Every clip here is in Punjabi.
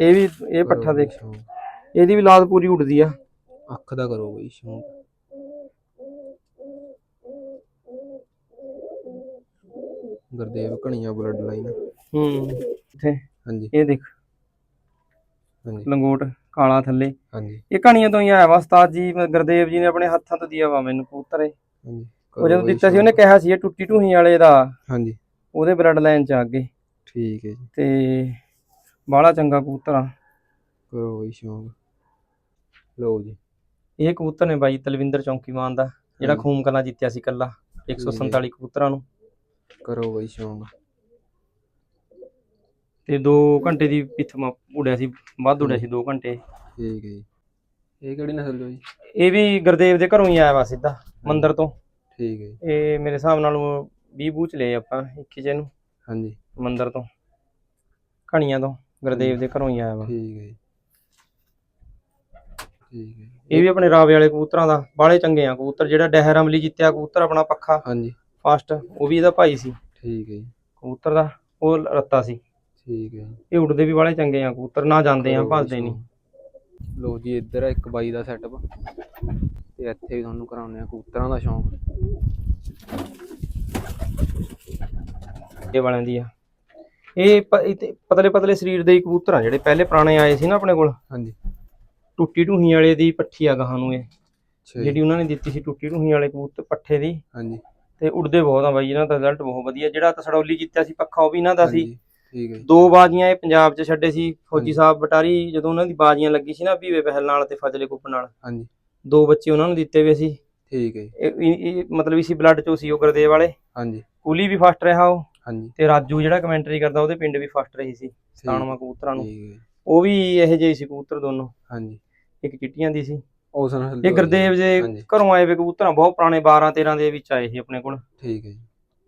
ਇਹ ਵੀ ਇਹ ਪੱਠਾ ਦੇਖ। ਇਹਦੀ ਵੀ ਲਾਤ ਪੂਰੀ ਉੱਡਦੀ ਆ। ਅੱਖ ਦਾ ਕਰੋ ਬਈ ਸ਼ੌਂਕ। ਗੁਰਦੇਵ ਕਣੀਆਂ ਬਲੱਡ ਲਾਈਨ ਹੂੰ ਇੱਥੇ। ਹਾਂਜੀ। ਇਹ ਦੇਖ। ਹਾਂਜੀ। ਲੰਗੋਟ ਕਾਲਾ ਥੱਲੇ। ਹਾਂਜੀ। ਇਹ ਕਹਾਣੀਆਂ ਤੋਂ ਹੀ ਆਇਆ ਵਾ ਉਸਤਾਦ ਜੀ ਗੁਰਦੇਵ ਜੀ ਨੇ ਆਪਣੇ ਹੱਥਾਂ ਤੋਂ ਦਿਆ ਵਾ ਮੈਨੂੰ ਕਬੂਤਰ ਹਾਂਜੀ। ਉਹ ਜਦੋਂ ਦਿੱਤਾ ਸੀ ਉਹਨੇ ਕਿਹਾ ਸੀ ਇਹ ਟੁੱਟੀ ਢੂਹੀ ਵਾਲੇ ਦਾ। ਹਾਂਜੀ। ਉਹਦੇ ਬਲੱਡ ਲਾਈਨ ਚ ਆ ਅੱਗੇ। ਠੀਕ ਹੈ ਜੀ। ਤੇ ਬਾਹਲਾ ਚੰਗਾ ਕਬੂਤਰ ਆ। ਕਰੋ ਬਈ ਸ਼ੌਂਕ। ਲਓ ਜੀ। ਇਹ ਕਬੂਤਰ ਨੇ ਬਾਈ ਤਲਵਿੰਦਰ ਚੌਂਕੀਮਾਨ ਦਾ ਜਿਹੜਾ ਹਾਂਜੀ। ਖੂਮ ਕਲਾ ਜਿੱਤਿਆ ਸੀ ਕੱਲਾ 147 ਕਬੂਤਰਾਂ ਨੂੰ। ਕਰੋ ਬਈ ਸ਼ੌਂਕ। ਤੇ 2 ਘੰਟੇ ਦੀ ਪਿੱਥ ਮ- ਉੜਿਆ ਸੀ ਵੱਧ ਉੜਿਆ ਸੀ 2 ਘੰਟੇ। ਠੀਕ ਹੈ ਜੀ। ਇਹ ਕਿਹੜੀ ਨਸਲ ਜੀ ਇਹ ਵੀ ਗੁਰਦੇਵ ਦੇ ਘਰੋਂ ਹੀ ਆਇਆ ਵਾ ਸਿੱਧਾ ਮੰਦਿਰ ਤੋਂ। ਠੀਕ ਹੈ ਜੀ। ਇਹ ਮੇਰੇ ਹਿਸਾਬ ਨਾਲ 20 ਬੂਚ ਲਏ ਆਪਾਂ ਇੱਕੀ ਜੇ ਨੂੰ ਹਾਂਜੀ। ਮੰਦਿਰ ਤੋਂ ਕਣੀਆਂ ਤੋਂ। ਗੁਰਦੇਵ ਦੇ ਘਰੋਂ ਹੀ ਆਇਆ ਵਾ। ਠੀਕ ਹੈ ਜੀ। ਠੀਕ ਹੈ ਜੀ। ਇਹ ਵੀ ਆਪਣੇ ਰਾਵੇ ਵਾਲੇ ਕਬੂਤਰਾਂ ਦਾ ਬਾਹਲੇ ਚੰਗੇ ਆ ਕਬੂਤਰ। ਜਿਹੜਾ ਡਹਿਰ ਅਮਲੀ ਜਿੱਤਿਆ ਕਬੂਤਰ ਆਪਣਾ ਪੱਖਾ। ਹਾਂਜੀ। ਫਾਸਟ ਉਹ ਵੀ ਇਹਦਾ ਭਾਈ ਸੀ। ਠੀਕ ਹੈ ਜੀ। ਕਬੂਤਰ ਦਾ ਉਹ ਰੱਤਾ ਸੀ। ਠੀਕ ਹੈ ਜੀ। ਇਹ ਉੱਡਦੇ ਵੀ ਬਾਹਲੇ ਚੰਗੇ ਆ ਕਬੂਤਰ ਨਾ ਜਾਂਦੇ ਆ ਭੱਜਦੇ ਨਹੀਂ। ਲਓ ਜੀ ਇੱਧਰ ਆ ਇੱਕ ਬਾਈ ਦਾ ਸੈਟਅਪ ਤੇ ਇੱਥੇ ਵੀ ਤੁਹਾਨੂੰ ਕਰਾਉਂਦੇ ਆ ਕਬੂਤਰਾਂ ਦਾ ਸ਼ੌਂਕ। ਇਹ ਵਾਲਿਆਂ ਦੀ ਆ। ਇਹ ਪਤਲੇ ਪਤਲੇ ਸਰੀਰ ਦੇ ਕਬੂਤਰ ਆ ਜਿਹੜੇ ਪਹਿਲੇ ਪੁਰਾਣੇ ਆਏ ਸੀ ਨਾ ਆਪਣੇ ਕੋਲ। ਹਾਂਜੀ। ਟੁੱਟੀ ਢੂਹੀ ਵਾਲੇ ਦੀ ਪੱਠੀ ਆ ਗਾਹਾਂ ਨੂੰ ਇਹ। ਜਿਹੜੀ ਉਹਨਾਂ ਨੇ ਦਿੱਤੀ ਸੀ ਟੁੱਟੀ ਢੂਹੀ ਵਾਲੇ ਕਬੂਤਰ ਪੱਠੇ ਦੀ। ਹਾਂਜੀ। ਤੇ ਉੱਡਦੇ ਬਹੁਤ ਆ ਬਾਈ ਇਹਨਾਂ ਦਾ ਰਿਜ਼ਲਟ ਬਹੁਤ ਵਧੀਆ। ਜਿਹੜਾ ਤਸੜੌਲੀ ਜਿੱਤਿਆ ਸੀ ਪੱਖਾ ਉਹ ਵੀ ਇਹਨਾਂ ਦਾ ਸੀ। ਠੀਕ ਹੈ ਦੋ ਬਾਜ਼ੀਆਂ ਇਹ ਪੰਜਾਬ 'ਚ ਛੱਡੇ ਸੀ ਫੌਜੀ। ਸਾਹਿਬ ਬਟਾਰੀ ਜਦੋਂ ਉਹਨਾਂ ਦੀ ਬਾਜ਼ੀਆਂ ਲੱਗੀ ਸੀ ਨਾ ਭੀਵੇ ਪਹਿਲ ਨਾਲ ਤੇ ਫਜ਼ਲੇ ਕੁੱਪ ਨਾਲ। ਹਾਂਜੀ। ਦੋ ਬੱਚੇ ਉਹਨਾਂ ਨੂੰ ਦਿੱਤੇ ਹੋਏ ਸੀ। ਠੀਕ ਹੈ ਇਹ ਮਤਲਬ ਇਸੀ ਬਲੱਡ 'ਚੋਂ ਸੀ ਉਹ ਗੁਰਦੇਵ ਵਾਲੇ। ਹਾਂਜੀ। ਕੁਲੀ ਵੀ ਫਸਟ ਰਿਹਾ ਉਹ। ਹਾਂਜੀ। ਤੇ ਰਾਜੂ ਜਿਹੜਾ ਕਮੈਂਟਰੀ ਕਰਦਾ ਉਹਦੇ ਪਿੰਡ ਵੀ ਫਸਟ ਰਹੀ ਸੀ ਸਤਾਨਵਾਂ ਕਬੂਤਰਾਂ ਨੂੰ। ਜੀ, ਉਹ ਵੀ ਇਹੋ ਜਿਹੇ ਸੀ ਕਬੂਤਰ ਦੋਨੋਂ। ਹਾਂਜੀ। ਇੱਕ ਚਿੱਟੀਆਂ ਦੀ ਸੀ। ਉਸ ਨਸਲ ਇਹ ਗੁਰਦੇਵ ਹਾਂਜੀ। ਘਰੋਂ ਆਏ ਵੇ ਕਬੂਤਰਾਂ ਬਹੁਤ ਪੁਰਾਣੇ 12 13 ਦੇ ਵਿੱਚ ਆਏ ਸੀ ਆਪਣੇ ਕੋਲ। ਠੀਕ ਹੈ ਜੀ।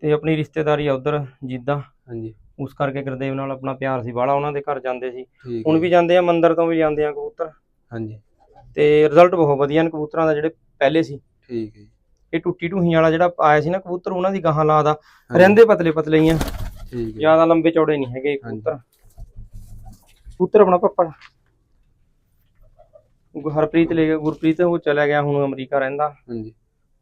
ਤੇ ਆਪਣੀ ਰਿਸ਼ਤੇਦਾਰੀ ਆ ਉਧਰ ਜਿੱਦਾਂ। ਹਾਂਜੀ। ਉਸ ਕਰਕੇ ਗੁਰਦੇਵ ਨਾਲ ਆਪਣਾ ਪਿਆਰ ਸੀ। ਬਾਹਲਾ ਉਹਨਾਂ ਦੇ ਘਰ ਜਾਂਦੇ ਸੀ। ਹੁਣ ਵੀ ਜਾਂਦੇ ਆ ਮੰਦਿਰ ਤੋਂ ਵੀ ਜਾਂਦੇ ਆ ਕਬੂਤਰ। ਹਾਂਜੀ। ਤੇ ਰਿਜ਼ਲਟ ਬਹੁਤ ਵਧੀਆ ਨੇ ਕਬੂਤਰਾਂ ਦਾ ਜਿਹੜੇ ਪਹਿਲੇ ਸੀ। ਠੀਕ ਹੈ ਜੀ। ਇਹ ਟੁੱਟੀ ਢੂਹੀ ਵਾਲਾ ਜਿਹੜਾ ਆਇਆ ਸੀ ਨਾ ਕਬੂਤਰ ਉਹਨਾਂ ਦੀ ਗਾਹਾਂ ਲਾਦਾ ਰਹਿੰਦੇ ਪਤਲੇ ਪਤਲੇ ਹੀ ਆ। ਠੀਕ ਹੈ। ਜ਼ਿਆਦਾ ਲੰਬੇ ਚੌੜੇ ਨਹੀਂ ਹੈਗੇ। ਕਬੂਤਰ। ਕਬੂਤਰ ਆਪਣਾ ਪੱਪੜ। ਹਰਪ੍ਰੀਤ ਲੈ ਗਿਆ ਗੁਰਪ੍ਰੀਤ ਉਹ ਚਲਾ ਗਿਆ ਹੁਣ ਅਮਰੀਕਾ ਰਹਿੰਦਾ। ਹਾਂਜੀ।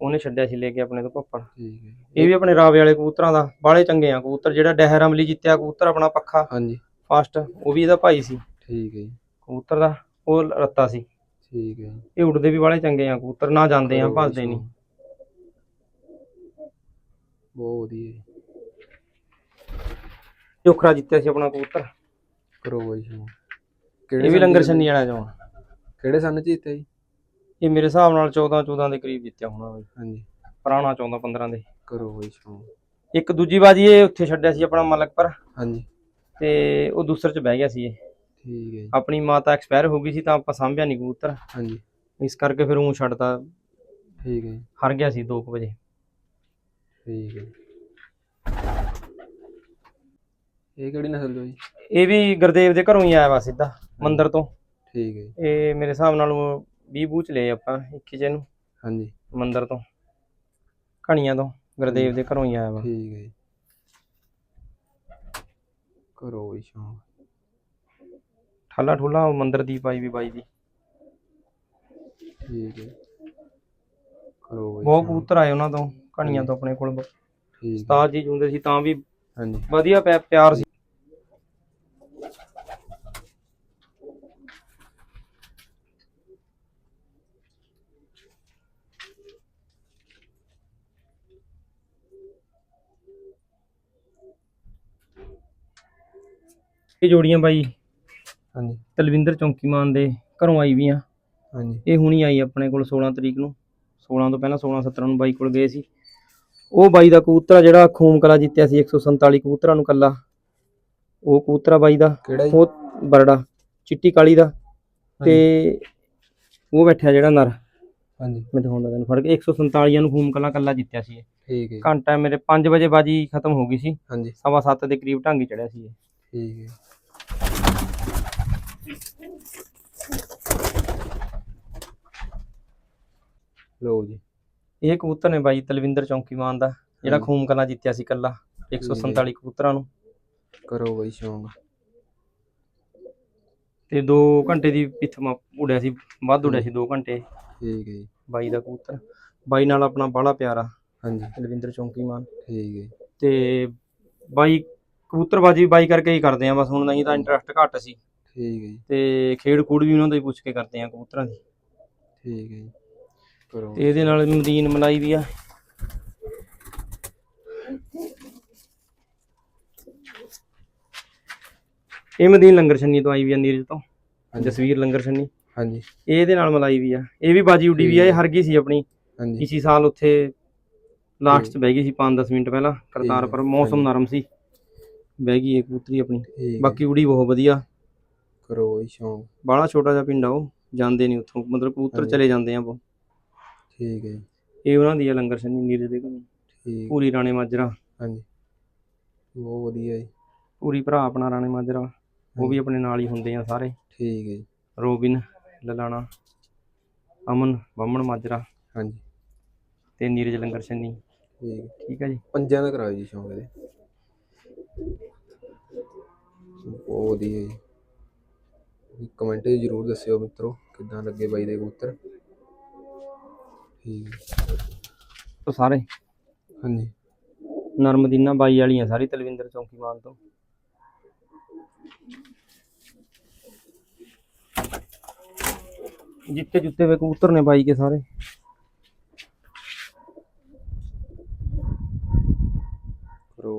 ਉਹਨੇ ਛੱਡਿਆ ਸੀ ਲੈ ਕੇ ਆਪਣੇ ਤੋਂ ਪੱਪੜ। ਠੀਕ ਹੈ। ਇਹ ਵੀ ਆਪਣੇ ਰਾਵੇ ਵਾਲੇ ਕਬੂਤਰਾਂ ਦਾ ਬਾਹਲੇ ਚੰਗੇ ਆ ਕਬੂਤਰ। ਜਿਹੜਾ ਡਹਿਰ ਅਮਲੀ ਜਿੱਤਿਆ ਕਬੂਤਰ ਆਪਣਾ ਪੱਖਾ। ਹਾਂਜੀ। ਫਾਸਟ ਉਹ ਵੀ ਇਹਦਾ ਭਾਈ ਸੀ। ਠੀਕ ਹੈ ਕਬੂਤਰ ਦਾ ਉਹ ਰੱਤਾ ਸੀ। ਠੀਕ ਹੈ ਇਹ ਉੱਡਦੇ ਵੀ ਬਾਹਲੇ ਚੰਗੇ ਆ ਕਬੂਤਰ ਨਾ ਜਾਂਦੇ ਆ ਭੱਜਦੇ ਨਹੀਂ। ਬਹੁਤ ਵਧੀਆ ਜੀ। ਚੋਖਰਾ ਜਿੱਤਿਆ ਸੀ ਆਪਣਾ ਕਬੂਤਰ। ਕਰੋ ਬਈ ਸ਼ੌਂਕ ਇਹ ਵੀ ਲੰਗਰ ਛੰਨੀ ਵਾਲਾ ਚੋਂ ਆ। ਕਿਹੜੇ ਸੰਨ ਚ ਜਿੱਤੇ ਜੀ? ਇਹ ਮੇਰੇ ਹਿਸਾਬ ਨਾਲ 14 14 ਦੇ ਕਰੀਬ ਜਿੱਤਿਆ ਹੋਣਾ ਬਈ। ਹਾਂਜੀ। ਪੁਰਾਣਾ 14 15 ਦੇ। ਕਰੋ ਬਈ ਸ਼ੌਂਕ ਇੱਕ ਦੂਜੀ ਬਾਜੀ ਇਹ ਉੱਥੇ ਛੱਡਿਆ ਸੀ ਆਪਣਾ ਮਲਕਪੁਰ ਹਾਂਜੀ। ਤੇ ਉਹ ਦੂਸਰੇ ਚ ਬਹਿ ਗਿਆ ਸੀ ਇਹ। ਠੀਕ ਹੈ ਜੀ। ਆਪਣੀ ਮਾਤਾ ਐਕਸਪਾਇਰ ਹੋ ਗਈ ਸੀ ਤਾਂ ਆਪਾਂ ਸਾਂਭਿਆ ਨਹੀਂ ਕਬੂਤਰ। ਹਾਂਜੀ। ਇਸ ਕਰਕੇ ਫਿਰ ਉਹ ਛੱਡਤਾ। ਠੀਕ ਹੈ ਜੀ। ਹਰ ਗਿਆ ਸੀ 2 ਵਜੇ। ਠੀਕ ਹੈ। ਇਹ ਕਿਹੜੀ ਨਸਲ ਦਾ ਜੀ? ਇਹ ਵੀ ਗੁਰਦੇਵ ਦੇ ਘਰੋਂ ਹੀ ਆਇਆ ਵਾ ਸਿੱਧਾ ਮੰਦਿਰ ਤੋਂ। ਠੀਕ ਹੈ ਜੀ। ਇਹ ਮੇਰੇ ਹਿਸਾਬ ਨਾਲ 20 ਬੂਚ ਲਏ ਆਪਾਂ 21 ਜੇ ਨੂੰ ਹਾਂਜੀ। ਮੰਦਿਰ ਤੋਂ। ਕਣੀਆਂ ਤੋਂ ਗੁਰਦੇਵ ਦੇ ਘਰੋਂ ਹੀ ਆਇਆ ਵਾ। ਠੀਕ ਹੈ ਜੀ। ਕਰੋ ਬਈ ਸ਼ੌਂਕ। ਠਾਲਾ ਠੁਲਾ ਉਹ ਮੰਦਿਰ ਦੀ ਪਾਈ ਵੀ ਬਾਈ ਦੀ। ਠੀਕ ਹੈ। ਕਰੋ ਬਈ ਬਹੁਤ ਸ਼ੌਂਕ। ਕਬੂਤਰ ਆਏ ਉਹਨਾਂ ਤੋਂ। ਕਣੀਆਂ ਤੋਂ ਆਪਣੇ ਕੋਲ ਠੀਕ ਉਸਤਾਦ ਜੀ ਜੁੰਦੇ ਸੀ ਤਾਂ ਵੀ ਹਾਂਜੀ। ਵਧੀਆ ਪਿਆ- ਪਿਆਰ ਸੀ। ਇਹ ਜੋੜੀਆਂ ਬਾਈ ਹਾਂਜੀ। ਤਲਵਿੰਦਰ ਚੌਂਕੀਮਾਨ ਦੇ ਘਰੋਂ ਆਈ ਵੀ ਆ। ਹਾਂਜੀ। ਇਹ ਹੁਣੀ ਆਈ ਆਪਣੇ ਕੋਲ 16 ਤਰੀਕ ਨੂੰ। 16 ਤੋਂ ਪਹਿਲਾਂ 16 17 ਨੂੰ ਬਾਈ ਕੋਲ ਗਏ ਸੀ। ਉਹ ਬਾਈ ਦਾ ਕਬੂਤਰ ਆ ਜਿਹੜਾ ਖੂਮ ਕਲਾ ਜਿੱਤਿਆ ਸੀ 147 ਕਬੂਤਰਾਂ ਨੂੰ ਕੱਲਾ ਉਹ ਕਬੂਤਰ ਬਾਈ ਦਾ ਕਿਹੜਾ ਜੀ? ਉਹ ਬਰੜਾ ਚਿੱਟੀ ਕਾਲੀ ਦਾ ਤੇ ਉਹ ਬੈਠਿਆ ਜਿਹੜਾ ਨਰ। ਹਾਂਜੀ। ਮੈਂ ਦਿਖਾਉਂਦਾ ਤੈਨੂੰ ਫੜ ਕੇ 147 ਨੂੰ ਖੂਮ ਕਲਾ ਕੱਲਾ ਜਿੱਤਿਆ ਸੀ ਇਹ। ਠੀਕ ਹੈ ਜੀ, ਘੰਟਾ ਮੇਰੇ 5 ਵਜੇ ਬਾਜੀ ਖਤਮ ਹੋ ਗਈ ਸੀ। ਹਾਂਜੀ। ਸਵਾ 7 ਦੇ ਕਰੀਬ ਢਾਂਗੀ ਚੜਿਆ ਸੀ ਇਹ। ਠੀਕ ਹੈ। ਲਓ ਜੀ। ਇਹ ਕਬੂਤਰ ਨੇ ਬਾਈ ਤਲਵਿੰਦਰ ਚੌਂਕੀਮਾਨ ਦਾ ਜਿਹੜਾ। ਖੂਮ ਕਲਾ ਜਿੱਤਿਆ ਸੀ ਕੱਲਾ 147 ਕਬੂਤਰਾਂ ਨੂੰ। ਕਰੋ ਬਈ ਸ਼ੌਂਕ। ਤੇ 2 ਘੰਟੇ ਦੀ ਪਿੱਥ ਉੜਿਆ ਸੀ ਵੱਧ ਉੜਿਆ ਸੀ 2 ਘੰਟੇ। ਠੀਕ ਹੈ ਜੀ। ਬਾਈ ਦਾ ਕਬੂਤਰ ਬਾਈ ਨਾਲ ਆਪਣਾ ਬਾਹਲਾ ਪਿਆਰਾ ਹਾਂਜੀ। ਕੁਲਵਿੰਦਰ ਚੌਂਕੀਮਾਨ ਠੀਕ ਹੈ ਤੇ ਬਾਈ ਕਬੂਤਰਬਾਜੀ ਬਾਈ ਕਰਕੇ ਹੀ ਕਰਦੇ ਆ ਬਸ ਹੁਣ ਨਹੀਂ ਤਾਂ ਇੰਟਰਸਟ ਘੱਟ ਸੀ। ਠੀਕ ਹੈ ਜੀ। ਤੇ ਖੇਡ ਖੂਡ ਵੀ ਉਹਨਾਂ ਤੋਂ ਹੀ ਪੁੱਛ ਕੇ ਕਰਦੇ ਆ ਕਬੂਤਰਾਂ ਦੀ। ਠੀਕ ਹੈ ਜੀ। ਤੇ ਇਹਦੇ ਨਾਲ ਮਦੀਨ ਮਲਾਈ ਵੀ ਆ। ਇਹ ਮਦੀਨ ਲੰਗਰ ਛੰਨੀ ਤੋਂ ਆਈ ਵੀ ਆ ਨੀਰਜ ਤੋਂ। ਜਸਵੀਰ ਲੰਗਰ ਛੰਨੀ। ਹਾਂਜੀ। ਇਹ ਇਹਦੇ ਨਾਲ ਮਲਾਈ ਵੀ ਆ। ਇਹ ਵੀ ਬਾਜੀ ਉੱਡੀ ਵੀ ਆ ਇਹ ਹਰ ਗਈ ਸੀ ਆਪਣੀ। ਹਾਂਜੀ। ਇਸੀ ਸਾਲ ਉੱਥੇ ਲਾਸਟ 'ਚ ਬਹਿ ਗਈ ਸੀ 5-10 ਮਿੰਟ ਪਹਿਲਾਂ। ਕਰਤਾਰਪੁਰ ਮੌਸਮ ਨਰਮ ਸੀ। ਬਹਿ ਗਈ ਇਹ ਕਬੂਤਰੀ ਆਪਣੀ। ਬਾਕੀ ਉੜੀ ਬਹੁਤ ਵਧੀਆ। ਕਰੋ ਜੀ ਸ਼ੌਂਕ। ਬਾਹਲਾ ਛੋਟਾ ਜਿਹਾ ਪਿੰਡ ਆ ਉਹ। ਜਾਂਦੇ ਨਹੀਂ ਉੱਥੋਂ। ਮਤਲਬ ਕਬੂਤਰ। ਚਲੇ ਜਾਂਦੇ ਆ ਉਹ ਠੀਕ ਹੈ ਜੀ। ਇਹ ਉਹਨਾਂ ਦੀ ਆ ਲੰਗਰ ਛੰਨੀ ਨੀਰਜ ਦੇ ਕੋਲ ਠੀਕ। ਪੂਰੀ ਰਾਣੇ ਮਾਜਰਾ। ਹਾਂਜੀ। ਬਹੁਤ ਵਧੀਆ ਜੀ। ਪੂਰੀ ਭਰਾ ਆਪਣਾ ਰਾਣੇ ਮਾਜਰਾ। ਉਹ ਵੀ ਆਪਣੇ ਨਾਲ ਹੀ ਹੁੰਦੇ ਆ ਸਾਰੇ। ਠੀਕ ਹੈ ਜੀ। ਰੋਬਿਨ ਲਲਾਣਾ ਅਮਨ ਬੰਮਣ ਮਾਜਰਾ ਹਾਂਜੀ। ਤੇ ਨੀਰਜ ਲੰਗਰ ਛੰਨੀ। ਠੀਕ। ਹੈ। ਠੀਕ ਹੈ ਜੀ। ਪੰਜਾਂ ਦਾ ਕਰਾਓ ਜੀ ਸ਼ੌਂਕ ਇਹਦੇ। ਬਹੁਤ ਵਧੀਆ ਜੀ। ਕਮੈਂਟ ਜ਼ਰੂਰ ਦੱਸਿਓ ਮਿੱਤਰੋ ਕਿੱਦਾਂ ਲੱਗੇ ਬਾਈ ਦੇ ਕਬੂਤਰ? ਉਹ ਸਾਰੇ? ਹਾਂਜੀ। ਨਰਮਦੀਨਾ ਬਾਈ ਵਾਲੀਆਂ ਸਾਰੀ ਤਲਵਿੰਦਰ ਚੌਂਕੀ ਮਾਨ ਤੋਂ। ਜਿੱਤੇ ਜੁੱਤੇ ਵੇ ਕਬੂਤਰ ਨੇ ਬਾਈ ਕੇ ਸਾਰੇ।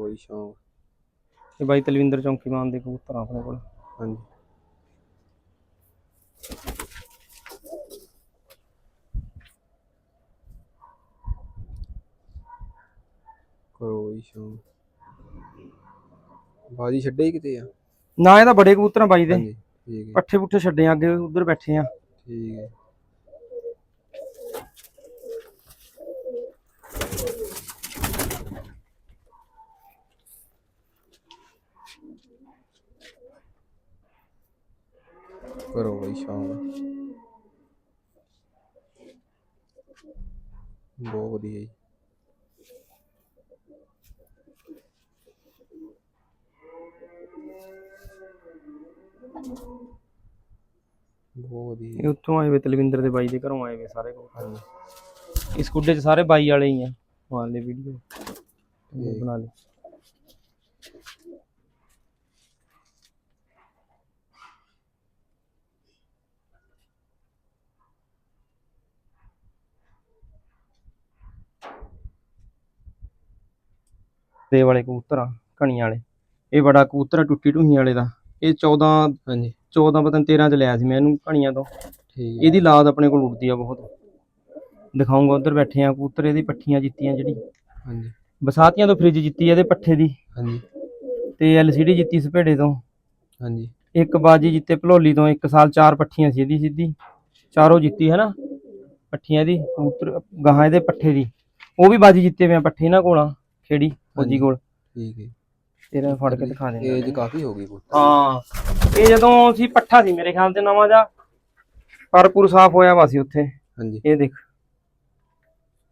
ਜੀ ਸ਼ੌਂਕ। ਇਹ ਬਾਈ ਤਲਵਿੰਦਰ ਚੌਂਕੀ ਮਾਨ ਦੇ ਕਬੂਤਰ ਆ ਆਪਣੇ ਕੋਲ। ਹਾਂਜੀ। ਕਰੋ ਸ਼ੌਂਕ ਬਾਜੀ ਛੱਡੇ ਹੀ ਕਿਤੇ ਆ? ਨਾ ਇਹ ਤਾਂ ਬੜੇ ਕਬੂਤਰ ਬਾਈ ਦੇ। ਹਾਂਜੀ ਠੀਕ ਹੈ। ਪੱਠੇ ਪੁੱਠੇ ਛੱਡੇ ਆ, ਅੱਗੇ ਉਧਰ ਬੈਠੇ ਆ। ਠੀਕ ਹੈ। ਕਰੋ ਬਈ ਸ਼ੌਂਕ ਬਹੁਤ ਵਧੀਆ ਜੀ। ਬਹੁਤ ਵਧੀਆ ਉੱਥੋਂ ਆਏ ਵੇ ਤਲਵਿੰਦਰ ਦੇ ਬਾਈ ਦੇ ਘਰੋਂ ਆਏ ਵੇ ਸਾਰੇ ਕਬੂਤਰ ਹਾਂਜੀ ਇਸ ਗੁੱਡੇ 'ਚ ਸਾਰੇ ਬਾਈ ਵਾਲੇ ਹੀ ਆ। ਮਾਰ ਲੈ ਵੀਡੀਓ ਬਣਾ ਲੈ। ਦੇ ਵਾਲੇ ਕਬੂਤਰ ਆ ਕਣੀਆਂ ਵਾਲੇ। ਇਹ ਬੜਾ ਕਬੂਤਰ ਟੁੱਟੀ ਢੂਹੀ ਵਾਲੇ ਦਾ। ਇਹ 14 ਹਾਂਜੀ 14 ਪਤਾ ਨੀ 13 ਚ ਲਿਆ ਸੀ ਮੈਂ ਇਹਨੂੰ ਕਣੀਆਂ ਤੋਂ। ਠੀਕ ਇਹਦੀ ਲਾਦ ਆਪਣੇ ਕੋਲ ਉੱਡਦੀ ਆ ਬਹੁਤ। ਦਿਖਾਉਂਗਾ ਉਧਰ ਬੈਠੇ ਆ ਕਬੂਤਰ ਇਹਦੀ ਪੱਠੀਆਂ ਜਿੱਤੀਆਂ ਜਿਹੜੀ। ਹਾਂਜੀ। ਬਸਾਤੀਆਂ ਤੋਂ ਫ੍ਰਿਜ ਜਿੱਤੀ ਇਹਦੇ ਪੱਠੇ ਦੀ। ਹਾਂਜੀ। ਤੇ ਐਲਸੀਡੀ ਜਿੱਤੀ ਸਪੇੜੇ ਤੋਂ। ਹਾਂਜੀ। ਇੱਕ ਬਾਜੀ ਜਿੱਤੇ ਭਲੋਲੀ ਤੋਂ ਇੱਕ ਸਾਲ ਚਾਰ ਪੱਠੀਆਂ ਸੀ ਇਹਦੀ ਸਿੱਧੀ। ਚਾਰੋਂ ਜਿੱਤੀ ਹੈ ਨਾ ਪੱਠੀਆਂ ਦੀ ਕਬੂਤਰ ਗਾਹਾਂ ਇਹਦੇ ਪੱਠੇ ਦੀ। ਉਹ ਵੀ ਬਾਜੀ ਜਿੱਤੇ ਵੇ ਪੱਠੇ ਇਹਨਾਂ ਕੋਲ ਖੇੜੀ ਫੌਜੀ ਕੋਲ। ਠੀਕ ਹੈ ਤੇਰਾ ਫੜ ਕੇ ਦਿਖਾ ਦੇਣਾ ਏਜ ਕਾਫੀ ਹੋ ਗਈ ਹਾਂ ਇਹ ਜਦੋਂ ਸੀ ਪੱਠਾ ਸੀ ਮੇਰੇ ਖਿਆਲ ਤੇ ਨਵਾਂ ਜਾ ਪਰਪੂਰ ਸਾਫ਼ ਹੋਇਆ ਵਾ ਸੀ ਉੱਥੇ। ਹਾਂਜੀ। ਇਹ ਦੇਖ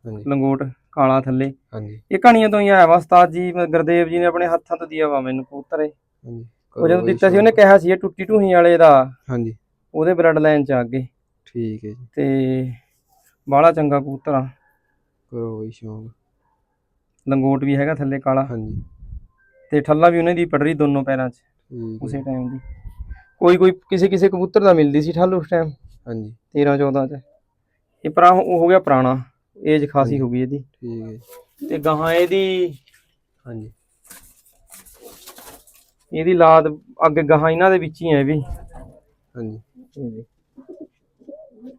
ਹਾਂਜੀ। ਲੰਗੋਟ ਕਾਲਾ ਥੱਲੇ। ਹਾਂਜੀ। ਇਹ ਕਹਾਣੀਆਂ ਤੋਂ ਹੀ ਆਇਆ ਵਾ ਉਸਤਾਦ ਜੀ ਗੁਰਦੇਵ ਜੀ ਨੇ ਆਪਣੇ ਹੱਥਾਂ ਤੋਂ ਦਿਆ ਵਾ ਮੈਨੂੰ ਕਬੂਤਰ ਹਾਂਜੀ। ਉਹ ਜਦੋਂ ਦਿੱਤਾ ਸੀ ਉਹਨੇ ਕਿਹਾ ਸੀ ਇਹ ਟੁੱਟੀ ਢੂਹੀ ਵਾਲੇ ਦਾ। ਹਾਂਜੀ। ਉਹਦੇ ਬਲੱਡ ਲਾਈਨ ਚ ਆ ਅੱਗੇ। ਠੀਕ ਹੈ ਜੀ। ਤੇ ਬਾਹਲਾ ਚੰਗਾ ਕਬੂਤਰ ਆ। ਕਰੋ ਬਈ ਸ਼ੌਂਕ। ਲੰਗੋਟ ਵੀ ਹੈਗਾ ਥੱਲੇ ਕਾਲਾ। ਹਾਂਜੀ। ਤੇ ਠੱਲਾ ਵੀ ਉਹਨੇ ਦੀ ਪੜ ਰਹੀ ਦੋਨੋਂ ਪੈਰਾਂ 'ਚ ਠੀਕ ਉਸੇ ਹੈ। ਟਾਈਮ ਦੀ। ਕੋਈ ਕੋਈ ਕਿਸੇ ਕਿਸੇ ਕਬੂਤਰ ਦਾ ਮਿਲਦੀ ਸੀ ਠੱਲ ਉਸ ਟਾਈਮ ਹਾਂਜੀ। 13 14 ਚ। ਇਹ ਪਰਾ ਉਹ ਹੋ ਗਿਆ ਪੁਰਾਣਾ ਏਜ ਖਾਸੀ ਹੋ ਗਈ ਇਹਦੀ। ਠੀਕ ਹੈ ਜੀ। ਤੇ ਗਾਹਾਂ ਇਹਦੀ ਹਾਂਜੀ। ਇਹਦੀ ਲਾਦ ਅੱਗੇ ਗਾਹਾਂ ਇਹਨਾਂ ਦੇ ਵਿੱਚ ਹੀ ਹੈ ਇਹ ਵੀ। ਹਾਂਜੀ।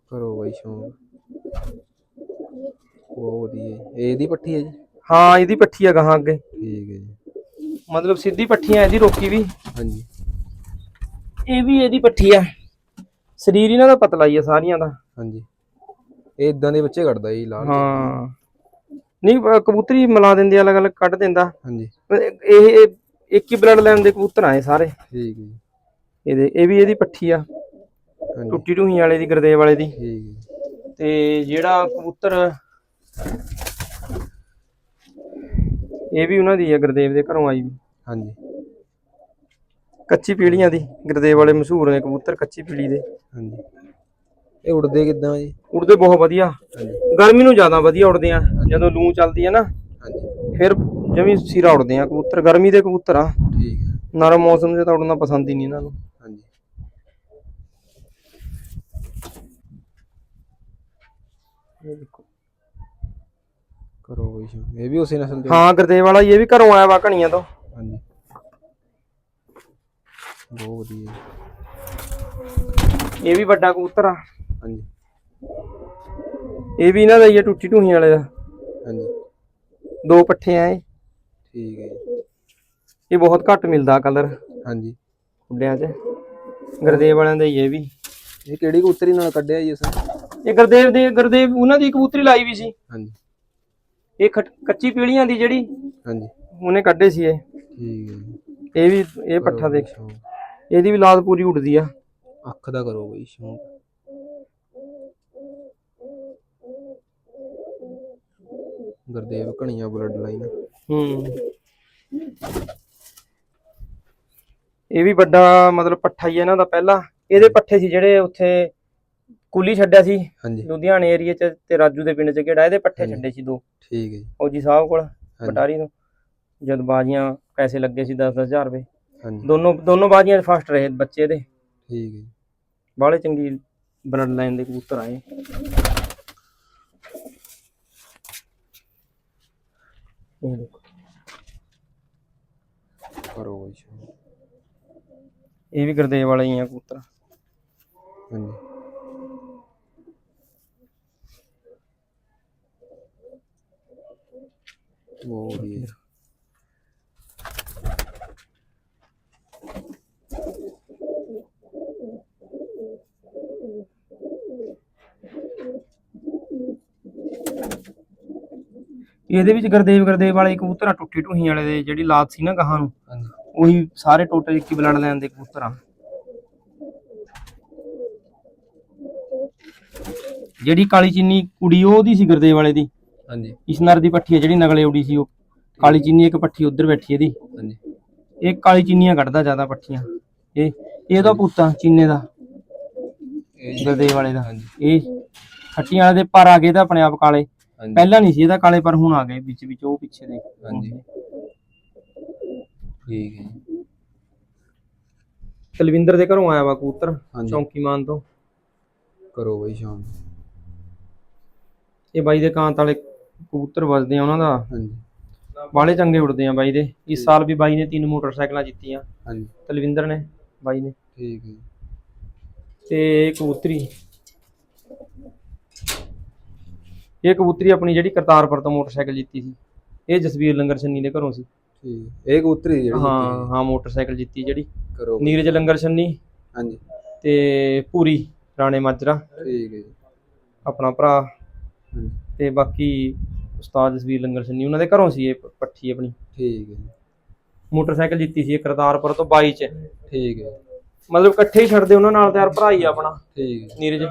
ਕਰੋ ਬਈ ਸ਼ੌਂਕ। ਬਹੁਤ ਵਧੀਆ ਜੀ। ਇਹ ਇਹਦੀ ਪੱਠੀ ਹੈ ਜੀ? ਹਾਂ ਇਹਦੀ ਪੱਠੀ ਆ ਗਾਹਾਂ ਅੱਗੇ। ਠੀਕ ਹੈ ਜੀ। ਮਤਲਬ ਸਿੱਧੀ ਪੱਠੀ ਆ ਇਹਦੀ ਰੋਕੀ ਵੀ। ਹਾਂਜੀ। ਇਹ ਵੀ ਇਹਦੀ ਪੱਠੀ ਆ। ਸਰੀਰ ਇਹਨਾਂ ਦਾ ਪਤਲਾ ਹੀ ਆ ਸਾਰੀਆਂ ਦਾ। ਹਾਂਜੀ। ਇਹ ਇਦਾਂ ਦੇ ਬੱਚੇ ਕੱਢਦਾ ਜੀ ਲਾਲ ਹਾਂ। ਨਹੀਂ ਅਹ ਕਬੂਤਰੀ ਮਿਲਾ ਦਿੰਦੇ ਆ, ਅਲੱਗ ਅਲੱਗ ਕੱਢ ਦਿੰਦਾ। ਹਾਂਜੀ। ਇਹ ਇਹ ਇੱਕ ਹੀ ਬਲੱਡ ਲਾਈਨ ਦੇ ਕਬੂਤਰ ਆਏ ਸਾਰੇ। ਠੀਕ ਹੈ ਜੀ। ਇਹਦੇ ਇਹ ਵੀ ਇਹਦੀ ਪੱਠੀ ਆ। ਹਾਂਜੀ। ਟੁੱਟੀ ਢੂਹੀ ਵਾਲੇ ਦੀ ਗੁਰਦੇਵ ਵਾਲੇ ਦੀ। ਠੀਕ ਹੈ ਜੀ। ਤੇ ਜਿਹੜਾ ਕਬੂਤਰ ਇਹ ਵੀ ਉਹਨਾਂ ਦੀ ਆ ਗੁਰਦੇਵ ਦੇ ਘਰੋਂ ਆਈ ਵੀ। ਹਾਂਜੀ। ਕੱਚੀ ਪੀਲੀਆਂ ਦੀ ਗੁਰਦੇਵ ਵਾਲੇ ਮਸ਼ਹੂਰ ਨੇ ਕਬੂਤਰ ਕੱਚੀ ਪੀਲੀ ਦੇ। ਹਾਂਜੀ। ਇਹ ਉੜਦੇ ਕਿੱਦਾਂ ਜੀ? ਉੜਦੇ ਬਹੁਤ ਵਧੀਆ। ਹਾਂਜੀ। ਗਰਮੀ ਨੂੰ ਜ਼ਿਆਦਾ ਵਧੀਆ ਉੜਦੇ ਆ ਜਦੋਂ ਲੂ ਚੱਲਦੀ ਆ ਨਾ ਹਾਂਜੀ। ਫਿਰ ਜਮੀ ਸਿਰਾ ਉੜਦੇ ਆ ਕਬੂਤਰ ਗਰਮੀ ਦੇ ਕਬੂਤਰ ਆ। ਠੀਕ ਹੈ ਨਰਮ ਮੌਸਮ 'ਚ ਤਾਂ ਉੜਨਾ ਪਸੰਦ ਹੀ ਨਹੀਂ ਇਹਨਾਂ ਨੂੰ। ਹਾਂਜੀ। ਇਹ ਦੇਖੋ। ਕਰੋ ਬਈ ਸ਼ਾਮ ਇਹ ਵੀ ਉਸੇ ਨਸਲ ਦੇ ਹਾਂ ਗੁਰਦੇਵ ਵਾਲਾ ਇਹ ਵੀ ਘਰੋਂ ਆਇਆ ਵਾ ਕਣੀਆਂ ਤੋਂ। ਹਾਂਜੀ। ਬਹੁਤ ਵਧੀਆ। ਇਹ ਵੀ ਵੱਡਾ ਕਬੂਤਰ ਆ। ਹਾਂਜੀ। ਇਹ ਵੀ ਇਹਨਾਂ ਦਾ ਹੀ ਆ ਟੁੱਟੀ ਢੂਹੀ ਵਾਲੇ ਦਾ। ਹਾਂਜੀ। ਦੋ ਪੱਠੇ ਆ ਇਹ। ਠੀਕ ਹੈ ਜੀ। ਇਹ ਬਹੁਤ ਘੱਟ ਮਿਲਦਾ ਕਲਰ ਹਾਂਜੀ। ਖੁੱਡਿਆਂ 'ਚ। ਗੁਰਦੇਵ ਵਾਲਿਆਂ ਦਾ ਹੀ ਇਹ ਵੀ। ਇਹ ਕਿਹੜੀ ਕਬੂਤਰੀ ਨਾਲ ਕੱਢਿਆ ਜੀ ਅਸਾਂ ਇਹ ਗੁਰਦੇਵ ਦੇ ਗੁਰਦੇਵ ਉਹਨਾਂ ਦੀ ਕਬੂਤਰੀ ਲਾਈ ਵੀ ਸੀ। ਹਾਂਜੀ। ਇਹ ਖਟ- ਕੱਚੀ ਪੀਲੀਆਂ ਦੀ ਜਿਹੜੀ? ਹਾਂਜੀ। ਉਹਨੇ ਕੱਢੇ ਸੀ ਇਹ। ਠੀਕ ਹੈ ਜੀ। ਇਹ ਵੀ ਇਹ ਪੱਠਾ ਦੇਖ। ਸ਼ੌਂਕ। ਇਹਦੀ ਵੀ ਲਾਤ ਪੂਰੀ ਉੱਡਦੀ ਆ। ਅੱਖ ਦਾ ਕਰੋ ਬਈ ਸ਼ੌਂਕ। ਗੁਰਦੇਵ ਕਣੀਆਂ ਬਲੱਡ ਲਾਈਨ। ਹੂੰ। ਇਹ ਵੀ ਵੱਡਾ ਮਤਲਬ ਪੱਠਾ ਹੀ ਇਹਨਾਂ ਦਾ ਪਹਿਲਾ। ਇਹਦੇ ਪੱਠੇ ਸੀ ਜਿਹੜੇ ਉੱਥੇ ਕੁਲੀ ਛੱਡਿਆ ਸੀ ਹਾਂਜੀ। ਲੁਧਿਆਣੇ ਏਰੀਆ 'ਚ ਤੇ ਰਾਜੂ ਦੇ ਪਿੰਡ 'ਚ ਕਿਹੜਾ ਇਹਦੇ ਪੱਠੇ। ਛੱਡੇ ਸੀ ਦੋ। ਠੀਕ ਹੈ ਜੀ। ਫੌਜੀ ਸਾਹਿਬ ਕੋਲ ਪਟਾਰੀ ਤੋਂ। ਜਦ ਬਾਜੀਆਂ ਪੈਸੇ ਲੱਗੇ ਸੀ 10-10000 ਰੁਪਏ। ਹਾਂਜੀ। ਦੋਨੋਂ ਦੋਨੋਂ ਬਾਜੀਆਂ ਫਸਟ ਰਹੇ ਬੱਚੇ ਦੇ। ਠੀਕ ਹੈ ਜੀ। ਬਾਹਲੇ ਚੰਗੀ ਬਲੱਡ ਲਾਈਨ ਦੇ ਕਬੂਤਰ ਆਏ। ਇਹ ਦੇਖੋ। ਕਰੋ ਇਹ ਵੀ ਗੁਰਦੇਵ ਵਾਲੇ ਹੀ ਆ ਕਬੂਤਰ। ਹਾਂਜੀ। ਵਧੀਆ ਜੀ। ਇਹਦੇ ਵਿੱਚ ਗੁਰਦੇਵ ਗੁਰਦੇਵ ਵਾਲੇ ਕਬੂਤਰ ਆ ਟੁੱਟੀ ਢੂਹੀ ਵਾਲੇ ਦੇ ਜਿਹੜੀ ਲਾਤ ਸੀ ਨਾ ਗਾਹਾਂ ਨੂੰ ਉਹੀ ਸਾਰੇ ਟੋਟਲ ਇੱਕ ਬਲੱਡ ਲਾਈਨ ਦੇ ਕਬੂਤਰ ਆ। ਜਿਹੜੀ ਕਾਲੀ ਚੀਨੀ ਕੁੜੀ ਉਹ ਉਹਦੀ ਸੀ ਗੁਰਦੇਵ ਵਾਲੇ ਦੀ। ਹਾਂਜੀ। ਇਸ ਨਰ ਦੀ ਪੱਠੀ ਹੈ ਜਿਹੜੀ ਨਗਲੇ ਉਡੀ ਸੀ ਉਹ। ਕਾਲੀ ਚੀਨੀ ਇੱਕ ਪੱਠੀ ਉਧਰ ਬੈਠੀ ਇਹਦੀ। ਹਾਂਜੀ। ਇਹ ਕਾਲੀ ਚੀਨੀਆਂ ਕੱਢਦਾ ਜ਼ਿਆਦਾ ਪੱਠੀਆਂ। ਇਹ ਇਹਦਾ ਪੁੱਤਾਂ ਚੀਨੇ ਦਾ। ਗੁਰਦੇਵ ਵਾਲੇ ਦਾ। ਹਾਂਜੀ। ਇਹ ਖੱਟੀਆਂ ਵਾਲੇ ਦੇ ਪਰ ਆ ਗਏ ਤਾਂ ਆਪਣੇ ਆਪ ਕਾਲੇ। ਪਹਿਲਾਂ ਨਹੀਂ ਸੀ ਇਹਦਾ ਕਾਲੇ ਪਰ ਹੁਣ ਆ ਗਏ ਵਿੱਚ ਵਿੱਚ ਉਹ ਪਿੱਛੇ ਦੇ। ਹਾਂਜੀ। ਠੀਕ ਹੈ ਜੀ। ਤਲਵਿੰਦਰ ਦੇ ਘਰੋਂ ਆਇਆ ਵਾ ਕਬੂਤਰ ਹਾਂਜੀ। ਚੌਂਕੀਮਾਨ ਤੋਂ। ਕਰੋ ਬਈ ਸ਼ਾਮ ਇਹ ਬਾਈ ਦੇ ਕਾਂਤ ਵਾਲੇ ਕਬੂਤਰ ਵੱਜਦੇ ਆ ਉਹਨਾਂ ਦਾ। ਹਾਂਜੀ। ਬਾਲੇ ਚੰਗੇ ਉੜਦੇ ਆ ਬਾਈ ਦੇ। ਇਸ ਸਾਲ ਵੀ ਬਾਈ ਨੇ ਤਿੰਨ ਮੋਟਰਸਾਈਕਲਾਂ ਜਿੱਤੀਆਂ। ਹਾਂਜੀ। ਤਲਵਿੰਦਰ ਨੇ ਬਾਈ ਨੇ। ਠੀਕ ਹੈ ਤੇ ਕਬੂਤਰੀ। ਇਹ ਕਬੂਤਰੀ ਆਪਣੀ ਜਿਹੜੀ ਕਰਤਾਰਪੁਰ ਤੋਂ ਮੋਟਰਸਾਈਕਲ ਜਿੱਤੀ ਸੀ। ਇਹ ਜਸਵੀਰ ਲੰਗਰ ਛੰਨੀ ਦੇ ਘਰੋਂ ਸੀ। ਠੀਕ। ਇਹ ਕਬੂਤਰੀ ਜਿਹੜੀ ਹਾਂ। ਹਾਂ ਮੋਟਰਸਾਈਕਲ ਜਿੱਤੀ ਜਿਹੜੀ। ਕਰੋ। ਨੀਰਜ ਲੰਗਰ ਛੰਨੀ। ਹਾਂਜੀ। ਤੇ ਪੂਰੀ ਰਾਣੇ ਮਾਜਰਾ। ਠੀਕ ਹੈ ਜੀ। ਆਪਣਾ ਭਰਾ ਤੇ ਬਾਕੀ ਉਸਤਾਦ ਜਸਵੀਰ ਲੰਗਰ ਛੰਨੀ ਉਹਨਾਂ ਦੇ ਘਰੋਂ ਸੀ ਇਹ ਪ- ਪੱਠੀ ਆਪਣੀ। ਠੀਕ ਹੈ ਜੀ। ਮੋਟਰਸਾਈਕਲ ਜਿੱਤੀ ਸੀ ਇਹ ਕਰਤਾਰਪੁਰ ਤੋਂ 22 ਚ। ਠੀਕ ਹੈ। ਮਤਲਬ ਇਕੱਠੇ ਹੀ ਛੱਡਦੇ ਉਹਨਾਂ ਨਾਲ ਤੇ ਯਾਰ ਭਰਾ ਹੀ ਆ ਆਪਣਾ। ਠੀਕ ਹੈ। ਨੀਰਜ।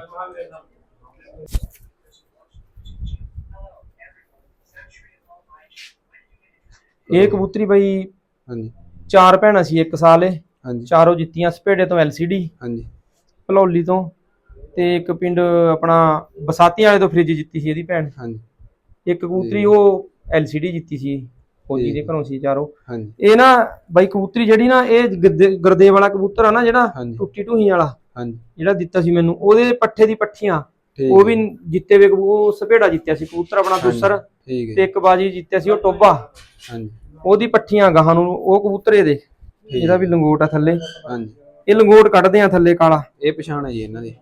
ਇਹ ਕਬੂਤਰੀ ਬਾਈ ਹਾਂਜੀ। ਚਾਰ ਭੈਣਾਂ ਸੀ ਇੱਕ ਸਾਲ ਇਹ। ਹਾਂਜੀ। ਚਾਰੋਂ ਜਿੱਤੀਆਂ ਸਪੇੜੇ ਤੋਂ ਐਲਸੀਡੀ ਹਾਂਜੀ। ਭਲੌਲੀ ਤੋਂ। ਤੇ ਇੱਕ ਪਿੰਡ ਆਪਣਾ ਬਸਾਤੀ ਵਾਲੇ ਤੋਂ ਫ੍ਰਿਜ ਜਿੱਤੀ ਸੀ ਇਹਦੀ ਭੈਣ। ਹਾਂਜੀ। ਇੱਕ ਕਬੂਤਰੀ ਉਹ ਐਲਸੀਡੀ ਜਿੱਤੀ ਸੀ ਫੌਜੀ ਦੇ। ਘਰੋਂ ਸੀ ਚਾਰੋਂ। ਹਾਂਜੀ। ਇਹ ਨਾ ਬਾਈ ਕਬੂਤਰੀ ਜਿਹੜੀ ਨਾ ਇਹ ਗੁਰਦੇ- ਵਾਲਾ ਕਬੂਤਰ ਆ ਨਾ ਜਿਹੜਾ ਟੁੱਟੀ ਢੂਹੀ ਵਾਲਾ ਹਾਂਜੀ। ਜਿਹੜਾ ਦਿੱਤਾ ਸੀ ਮੈਨੂੰ ਉਹਦੇ ਪੱਠੇ ਦੀ ਪੱਠੀਆਂ ਉਹ। ਵੀ ਜਿੱਤੇ ਵੇ ਉਹ ਸਪੇੜਾ ਜਿੱਤਿਆ ਸੀ ਕਬੂਤਰ ਆਪਣਾ। ਦੂਸਰ ਠੀਕ ਤੇ ਇੱਕ ਬਾਜੀ ਜਿੱਤਿਆ ਸੀ ਉਹ ਟੋਬਾ। ਹਾਂਜੀ। ਉਹਦੀ ਪੱਠੀਆਂ ਗਾਹਾਂ ਨੂੰ ਉਹ ਕਬੂਤਰੇ ਦੇ ਇਹਦਾ ਵੀ ਲੰਗੋਟ ਆ ਥੱਲੇ। ਹਾਂਜੀ। ਇਹ ਲੰਗੋਟ ਕੱਢਦੇ ਆ ਥੱਲੇ ਕਾਲਾ। ਇਹ ਪਛਾਣ ਹੈ ਜੀ ਇਹਨਾਂ ਦੀ।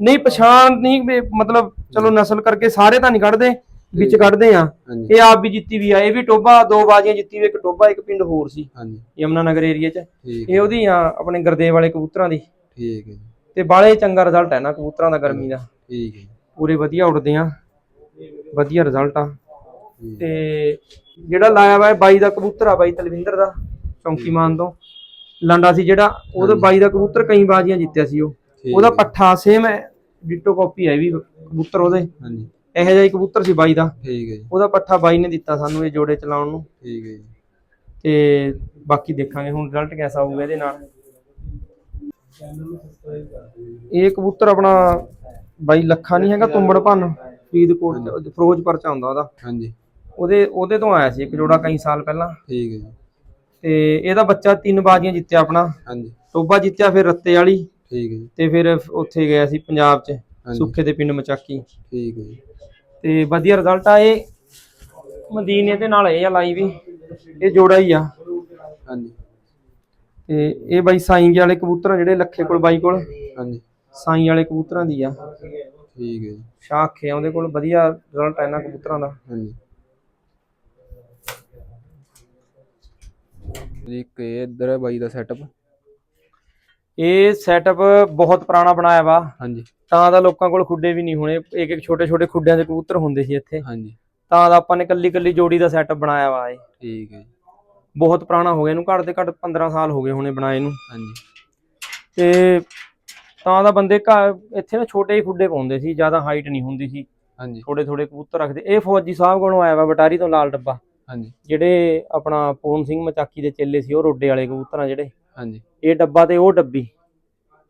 ਨਹੀਂ ਪਛਾਣ ਨਹੀਂ ਵੀ ਮਤਲਬ ਚਲੋ ਨਸਲ ਕਰਕੇ ਸਾਰੇ ਤਾਂ ਨਹੀਂ ਕੱਢਦੇ ਵਿੱਚ ਕੱਢਦੇ ਆ। ਹਾਂਜੀ। ਇਹ ਆਪ ਵੀ ਜਿੱਤੀ ਵੀ ਆ ਇਹ ਵੀ ਟੋਬਾ ਦੋ ਬਾਜੀਆਂ ਜਿੱਤੀ ਵੀ ਇੱਕ ਟੋਬਾ ਇੱਕ ਪਿੰਡ ਹੋਰ ਸੀ। ਹਾਂਜੀ। ਯਮਨਾ ਨਗਰ ਏਰੀਆ 'ਚ। ਠੀਕ ਇਹ ਉਹਦੀ ਆ ਆਪਣੇ ਗੁਰਦੇਵ ਵਾਲੇ ਕਬੂਤਰਾਂ ਦੀ। ਠੀਕ ਹੈ ਜੀ। ਤੇ ਬਾਲੇ ਚੰਗਾ ਰਿਜ਼ਲਟ ਹੈ ਨਾ ਕਬੂਤਰਾਂ ਦਾ ਗਰਮੀ ਦਾ। ਠੀਕ ਹੈ ਜੀ, ਪੂਰੇ ਵਧੀਆ ਉੱਡਦੇ ਆ। ਵਧੀਆ ਰਿਜ਼ਲਟ ਆ। ਠੀਕ। ਤੇ ਜਿਹੜਾ ਲਾਇਆ ਵਾ ਇਹ ਬਾਈ ਦਾ ਕਬੂਤਰ ਆ ਬਾਈ ਤਲਵਿੰਦਰ ਦਾ ਚੌਂਕੀਮਾਨ ਤੋਂ। ਲਾਂਡਾ ਸੀ ਜਿਹੜਾ ਉਹਦੇ ਬਾਈ ਦਾ ਕਬੂਤਰ ਕਈ ਬਾਜ਼ੀਆਂ ਜਿੱਤਿਆ ਸੀ ਉਹ। ਉਹਦਾ। ਪੱਠਾ ਸੇਮ ਹੈ ਡਿਟੋ ਕਾਪੀ ਹੈ ਵੀ ਕਬੂਤਰ ਉਹਦੇ। ਹਾਂਜੀ। ਇਹੋ ਜਿਹਾ ਹੀ ਕਬੂਤਰ ਸੀ ਬਾਈ ਦਾ। ਠੀਕ ਹੈ ਜੀ। ਉਹਦਾ ਪੱਠਾ ਬਾਈ ਨੇ ਦਿੱਤਾ ਸਾਨੂੰ ਇਹ ਜੋੜੇ ਚਲਾਉਣ ਨੂੰ। ਠੀਕ ਹੈ ਜੀ। ਤੇ ਬਾਕੀ ਦੇਖਾਂਗੇ ਹੁਣ ਰਿਜ਼ਲਟ ਕਿਹਦਾ ਆਊਗਾ ਇਹਦੇ ਨਾਲ। ਇਹ ਕਬੂਤਰ ਆਪਣਾ ਬਾਈ ਲੱਖਾ ਨਹੀਂ ਹੈਗਾ ਤੁੰਬੜ ਭੰਨ ਫਰੀਦਕੋਟ ਚ- ਫਿਰੋਜ਼ਪੁਰ ਚ ਆਉਂਦਾ ਉਹਦਾ। ਹਾਂਜੀ। ਉਹਦੇ ਉਹਦੇ ਤੋਂ ਆਇਆ ਸੀ ਇੱਕ ਜੋੜਾ ਕਈ ਸਾਲ ਪਹਿਲਾਂ। ਠੀਕ ਹੈ ਜੀ। ਤੇ ਇਹਦਾ ਬੱਚਾ ਤਿੰਨ ਬਾਜ਼ੀਆਂ ਜਿੱਤਿਆ ਆਪਣਾ। ਹਾਂਜੀ। ਟੋਬਾ ਜਿੱਤਿਆ ਫਿਰ ਰੱਤੇ ਵਾਲੀ। ਠੀਕ ਹੈ ਜੀ। ਤੇ ਫਿਰ ਉੱਥੇ ਗਿਆ ਸੀ ਪੰਜਾਬ ਚ ਹਾਂਜੀ। ਸੁੱਖੇ ਦੇ ਪਿੰਡ ਮਚਾਕੀ। ਠੀਕ ਹੈ ਜੀ। ਤੇ ਵਧੀਆ ਰਿਜ਼ਲਟ ਆ ਇਹ। ਮਦੀਨੇ ਦੇ ਨਾਲ ਇਹ ਆ ਲਾਈ ਵੀ ਇਹ ਜੋੜਾ ਹੀ ਆ। ਹਾਂਜੀ। ਤੇ ਇਹ ਬਾਈ ਸਾਈਂ ਵਾਲੇ ਕਬੂਤਰ ਆ ਜਿਹੜੇ ਲੱਖੇ ਕੋਲ ਬਾਈ ਕੋਲ। ਹਾਂਜੀ। ਸਾਈਂ ਵਾਲੇ ਕਬੂਤਰਾਂ ਦੀ ਆ। ਠੀਕ ਹੈ ਜੀ। ਸ਼ਾਖੇ ਆ ਉਹਦੇ ਕੋਲ ਵਧੀਆ ਰਿਜ਼ਲਟ ਆ ਇਹਨਾਂ ਕਬੂਤਰਾਂ ਦਾ। ਹਾਂਜੀ। ਜੀ ਇੱਕ ਇਹ ਇੱਧਰ ਹੈ ਬਾਈ ਦਾ ਸੈਟਅਪ ਇਹ ਸੈਟਅਪ ਬਹੁਤ ਪੁਰਾਣਾ ਬਣਾਇਆ ਵਾ। ਹਾਂਜੀ। ਤਾਂ ਦਾ ਲੋਕਾਂ ਕੋਲ ਖੁੱਡੇ ਵੀ ਨਹੀਂ ਹੋਣੇ। ਇੱਕ ਇੱਕ ਛੋਟੇ ਛੋਟੇ ਖੁੱਡਿਆਂ ਦੇ ਕਬੂਤਰ ਹੁੰਦੇ ਸੀ ਇੱਥੇ। ਹਾਂਜੀ। ਤਾਂ ਦਾ ਆਪਾਂ ਨੇ ਕੱਲੀ ਕੱਲੀ ਜੋੜੀ ਦਾ ਸੈਟਅਪ ਬਣਾਇਆ ਵਾ ਇਹ। ਠੀਕ ਹੈ। ਬਹੁਤ ਪੁਰਾਣਾ ਹੋ ਗਿਆ। ਇਹਨੂੰ ਘੱਟ ਤੇ ਘੱਟ 15 ਸਾਲ ਹੋ ਗਏ ਹੋਣੇ ਬਣਾਏ ਨੂੰ। ਹਾਂਜੀ। ਤੇ ਤਾਂ ਦਾ ਬੰਦੇ ਘਰ ਇੱਥੇ ਨਾ ਛੋਟੇ ਹੀ ਖੁੱਡੇ ਪਾਉਂਦੇ ਸੀ। ਜ਼ਿਆਦਾ ਹਾਈਟ ਨਹੀਂ ਹੁੰਦੀ ਸੀ। ਹਾਂਜੀ। ਥੋੜੇ ਥੋੜੇ ਕਬੂਤਰ ਰੱਖਦੇ। ਇਹ ਫੌਜੀ ਸਾਹਿਬ ਕੋਲੋਂ ਆਇਆ ਵਾ ਬਟਾਰੀ ਤੋਂ ਲਾਲ ਡੱਬਾ। ਹਾਂਜੀ। ਜਿਹੜੇ ਆਪਣਾ ਪੂਰਨ ਸਿੰਘ ਮਚਾਕੀ ਦੇ ਚੇਲੇ ਸੀ ਉਹ ਰੋਡੇ ਵਾਲੇ ਕਬੂਤਰਾਂ ਜਿਹੜੇ। ਹਾਂਜੀ। ਇਹ ਡੱਬਾ ਤੇ ਉਹ ਡੱਬੀ।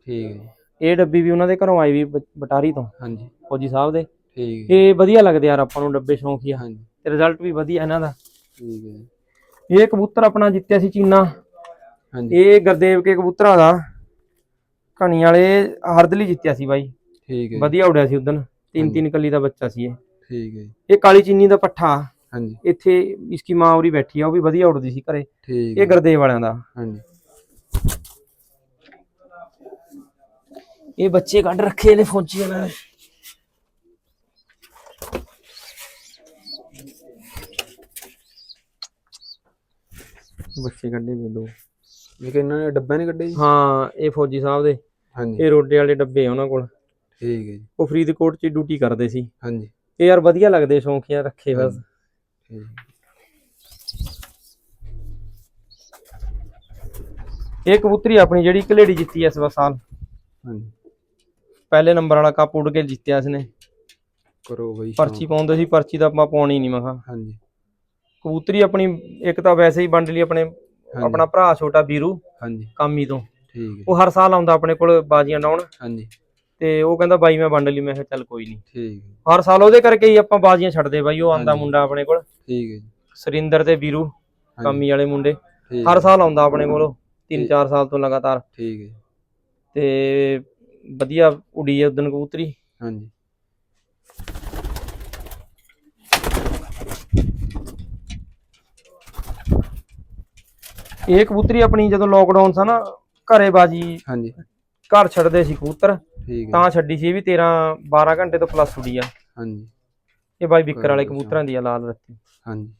ਠੀਕ ਹੈ ਜੀ। ਇਹ ਡੱਬੀ ਵੀ ਉਹਨਾਂ ਦੇ ਘਰੋਂ ਆਈ ਵੀ ਬ- ਬਟਾਰੀ ਤੋਂ। ਹਾਂਜੀ। ਫੌਜੀ ਸਾਹਿਬ ਦੇ। ਠੀਕ ਹੈ ਇਹ ਵਧੀਆ ਲੱਗਦੇ ਯਾਰ ਆਪਾਂ ਨੂੰ ਡੱਬੇ ਸ਼ੌਂਕੀਆ ਹਾਂਜੀ। ਤੇ ਰਿਜ਼ਲਟ ਵੀ ਵਧੀਆ ਇਹਨਾਂ ਦਾ। ਠੀਕ ਹੈ ਜੀ। ਇਹ ਕਬੂਤਰ ਆਪਣਾ ਜਿੱਤਿਆ ਸੀ ਚੀਨਾ। ਹਾਂਜੀ। ਇਹ ਗੁਰਦੇਵ ਕੇ ਕਬੂਤਰਾਂ ਦਾ। ਕਣੀ ਵਾਲੇ ਹਰਦਲੀ ਜਿੱਤਿਆ ਸੀ ਬਾਈ। ਠੀਕ ਹੈ ਜੀ, ਵਧੀਆ ਉੜਿਆ ਸੀ ਉਦਣ। ਤਿੰਨ ਤਿੰਨ ਕੱਲੀ ਦਾ ਬੱਚਾ ਸੀ ਇਹ। ਠੀਕ ਹੈ ਜੀ। ਇਹ ਕਾਲੀ ਚੀਨੀ ਦਾ ਪੱਠਾ। ਹਾਂਜੀ। ਇੱਥੇ ਇਸकी ਮਾਂ ਉਰੀ ਬੈਠੀ ਆ ਉਹ ਵੀ ਵਧੀਆ ਉੜਦੀ ਸੀ ਘਰੇ। ਠੀਕ ਇਹ ਹੈ ਗੁਰਦੇਵ ਵਾਲਿਆਂ ਦਾ। ਹਾਂਜੀ। ਇਹ ਬੱਚੇ ਕੱਢ ਰੱਖੇ ਨੇ ਫੌਜੀ ਵਾਲਿਆਂ ਨੇ। ਬੱਚੇ ਕੱਢੇ ਵੀ ਦੋ। ਕਿ ਇਹਨਾਂ ਨੇ ਡੱਬੇ ਨਹੀਂ ਕੱਢੇ ਜੀ? ਹਾਂ ਇਹ ਫੌਜੀ ਸਾਹਿਬ ਦੇ। ਹਾਂਜੀ। ਇਹ ਰੋਡੇ ਵਾਲੇ ਡੱਬੇ ਆ ਉਹਨਾਂ ਕੋਲ। ਠੀਕ ਹੈ ਜੀ। ਉਹ ਫਰੀਦਕੋਟ 'ਚ ਡਿਊਟੀ ਕਰਦੇ ਸੀ। ਹਾਂਜੀ। ਇਹ ਯਾਰ ਵਧੀਆ ਲੱਗਦੇ ਸ਼ੌਂਕੀਆਂ ਰੱਖੇ ਬਸ। ਠੀਕ। ਇਹ ਕਬੂਤਰੀ ਆਪਣੀ ਜਿਹੜੀ ਕਲੇੜੀ ਜਿੱਤੀ ਇਸ ਵਾਰ ਸਾਲ। ਹਾਂਜੀ। ਪਹਿਲੇ ਨੰਬਰ ਵਾਲਾ ਕੱਪ ਉੜ ਕੇ ਜਿੱਤਿਆ ਇਸਨੇ। ਕਰੋ ਬਈ ਪਰਚੀ ਪਾਉਂਦੇ ਸੀ ਪਰਚੀ ਤਾਂ ਆਪਾਂ ਪਾਉਣੀ ਨਹੀਂ ਮਖਾ। ਹਾਂਜੀ। ਕਬੂਤਰੀ ਆਪਣੀ ਇੱਕ ਤਾਂ ਵੈਸੇ ਹੀ ਵੰਡ ਲਈ ਆਪਣੇ ਆਪਣਾ ਭਰਾ ਛੋਟਾ ਵੀਰੂ ਹਾਂਜੀ। ਕਾਮੀ ਤੋਂ। ਠੀਕ ਹੈ। ਉਹ ਹਰ ਸਾਲ ਆਉਂਦਾ ਆਪਣੇ ਕੋਲ ਬਾਜ਼ੀਆਂ ਡਾਉਣ ਹਾਂਜੀ। ਤੇ ਉਹ ਕਹਿੰਦਾ ਬਾਈ ਮੈਂ ਵੰਡ ਲਈ ਮੈਂ ਕਿਹਾ ਚੱਲ ਕੋਈ ਨਹੀਂ ਠੀਕ ਹਰ ਸਾਲ ਉਹਦੇ ਕਰਕੇ ਹੀ ਆਪਾਂ ਬਾਜ਼ੀਆਂ ਛੱਡਦੇ ਬਾਈ ਉਹ ਆਂਦਾ। ਮੁੰਡਾ ਆਪਣੇ ਕੋਲ। ਠੀਕ ਹੈ ਜੀ। ਸੁਰਿੰਦਰ ਤੇ ਵੀਰੂ ਕਾਮੀ ਵਾਲੇ ਮੁੰਡੇ। ਹਰ ਸਾਲ ਆਉਂਦਾ ਆਪਣੇ ਕੋਲ ਤਿੰਨ ਠੀਕ। ਚਾਰ ਸਾਲ ਤੋਂ ਲਗਾਤਾਰ। ਠੀਕ ਹੈ ਤੇ ਵਧੀਆ ਉਡੀ ਹੈ ਉਦਣ ਕਬੂਤਰੀ। ਹਾਂਜੀ। ਇਹ ਕਬੂਤਰੀ ਆਪਣੀ ਜਦੋਂ ਲੋਕਡਾਊਨ ਸੀ ਨਾ ਘਰੇ ਬਾਜੀ ਹਾਂਜੀ। ਘਰ ਛੱਡਦੇ ਸੀ ਕਬੂਤਰ। ਠੀਕ ਹੈ। ਤਾਂ ਛੱਡੀ ਸੀ ਇਹ ਵੀ 13 12 ਘੰਟੇ ਤੋਂ ਪਲੱਸ ਉਡੀ ਆ ਹਾਂਜੀ। ਇਹ ਬਾਈ ਵਿਕਰ ਵਾਲੇ। ਕਬੂਤਰਾਂ ਦੀ ਆ ਲਾਲ ਰੱਤੀ। ਹਾਂਜੀ।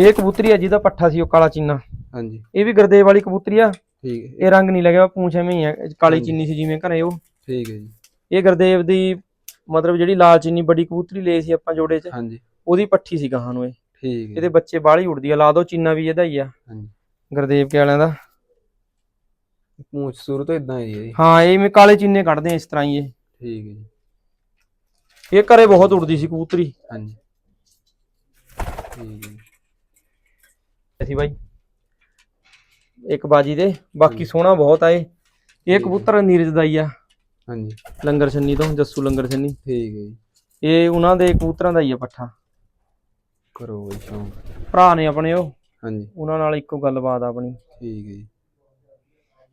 ਇਹ ਕਬੂਤਰੀ ਆ ਜਿਹਦਾ ਪੱਠਾ ਸੀ ਉਹ ਕਾਲਾ ਚੀਨਾ। ਹਾਂਜੀ। ਇਹ ਵੀ ਗੁਰਦੇਵ ਵਾਲੀ ਕਬੂਤਰੀ ਆ। ਠੀਕ ਹੈ। ਇਹ ਰੰਗ ਨਹੀਂ ਲੱਗਿਆ ਪੂੰਛ ਐਵੇਂ ਹੀ ਆ ਕਾਲੀ। ਚੀਨੀ ਸੀ ਜਿਵੇਂ ਘਰੇ ਉਹ। ਠੀਕ ਹੈ ਜੀ। ਇਹ ਗੁਰਦੇਵ ਦੀ ਮਤਲਬ ਜਿਹੜੀ ਲਾਲ ਚੀਨੀ ਬੜੀ ਕਬੂਤਰੀ ਲਈ ਸੀ ਆਪਾਂ ਜੋੜੇ 'ਚ ਹਾਂਜੀ। ਉਹਦੀ ਪੱਠੀ ਸੀ ਗਾਹਾਂ ਨੂੰ ਇਹ। ਠੀਕ ਹੈ। ਇਹਦੇ ਬੱਚੇ ਬਾਹਲੀ ਉੜਦੀ ਆ ਲਾ ਦੋ ਚੀਨਾ ਵੀ ਇਹਦਾ ਹੀ ਆ। ਹਾਂਜੀ। ਗੁਰਦੇਵ ਕੇ ਵਾਲਿਆਂ ਦਾ। ਪੂੰਛ ਸ਼ੁਰੂ ਤੋਂ ਇਦਾਂ ਹੀ ਹੈ ਜੀ। ਹਾਂ ਇਹ ਮੈਂ ਕਾਲੇ ਚੀਨੇ ਕੱਢਦੇ ਆ ਇਸ ਤਰ੍ਹਾਂ ਹੀ ਇਹ। ਠੀਕ ਹੈ ਜੀ। ਇਹ ਘਰੇ ਬਹੁਤ ਉੜਦੀ ਸੀ ਕਬੂਤਰੀ। ਹਾਂਜੀ। ਠੀਕ ਹੈ ਅਸੀਂ ਬਾਈ। ਇੱਕ ਬਾਜੀ ਦੇ ਬਾਕੀ ਸੋਹਣਾ ਬਹੁਤ ਆ ਇਹ। ਕਬੂਤਰ ਨੀਰਜ ਦਾ ਹੀ ਆ। ਹਾਂਜੀ। ਲੰਗਰ ਛੰਨੀ ਤੋਂ ਜੱਸੂ ਲੰਗਰ ਛੰਨੀ। ਠੀਕ ਹੈ ਜੀ। ਇਹ ਉਹਨਾਂ ਦੇ ਕਬੂਤਰਾਂ ਦਾ ਹੀ ਆ ਪੱਠਾ। ਕਰੋ ਬਈ ਸ਼ੌਂਕ। ਭਰਾ ਨੇ ਆਪਣੇ ਉਹ। ਹਾਂਜੀ। ਉਹਨਾਂ ਨਾਲ ਇੱਕੋ ਗੱਲਬਾਤ ਆ ਆਪਣੀ। ਠੀਕ ਹੈ ਜੀ।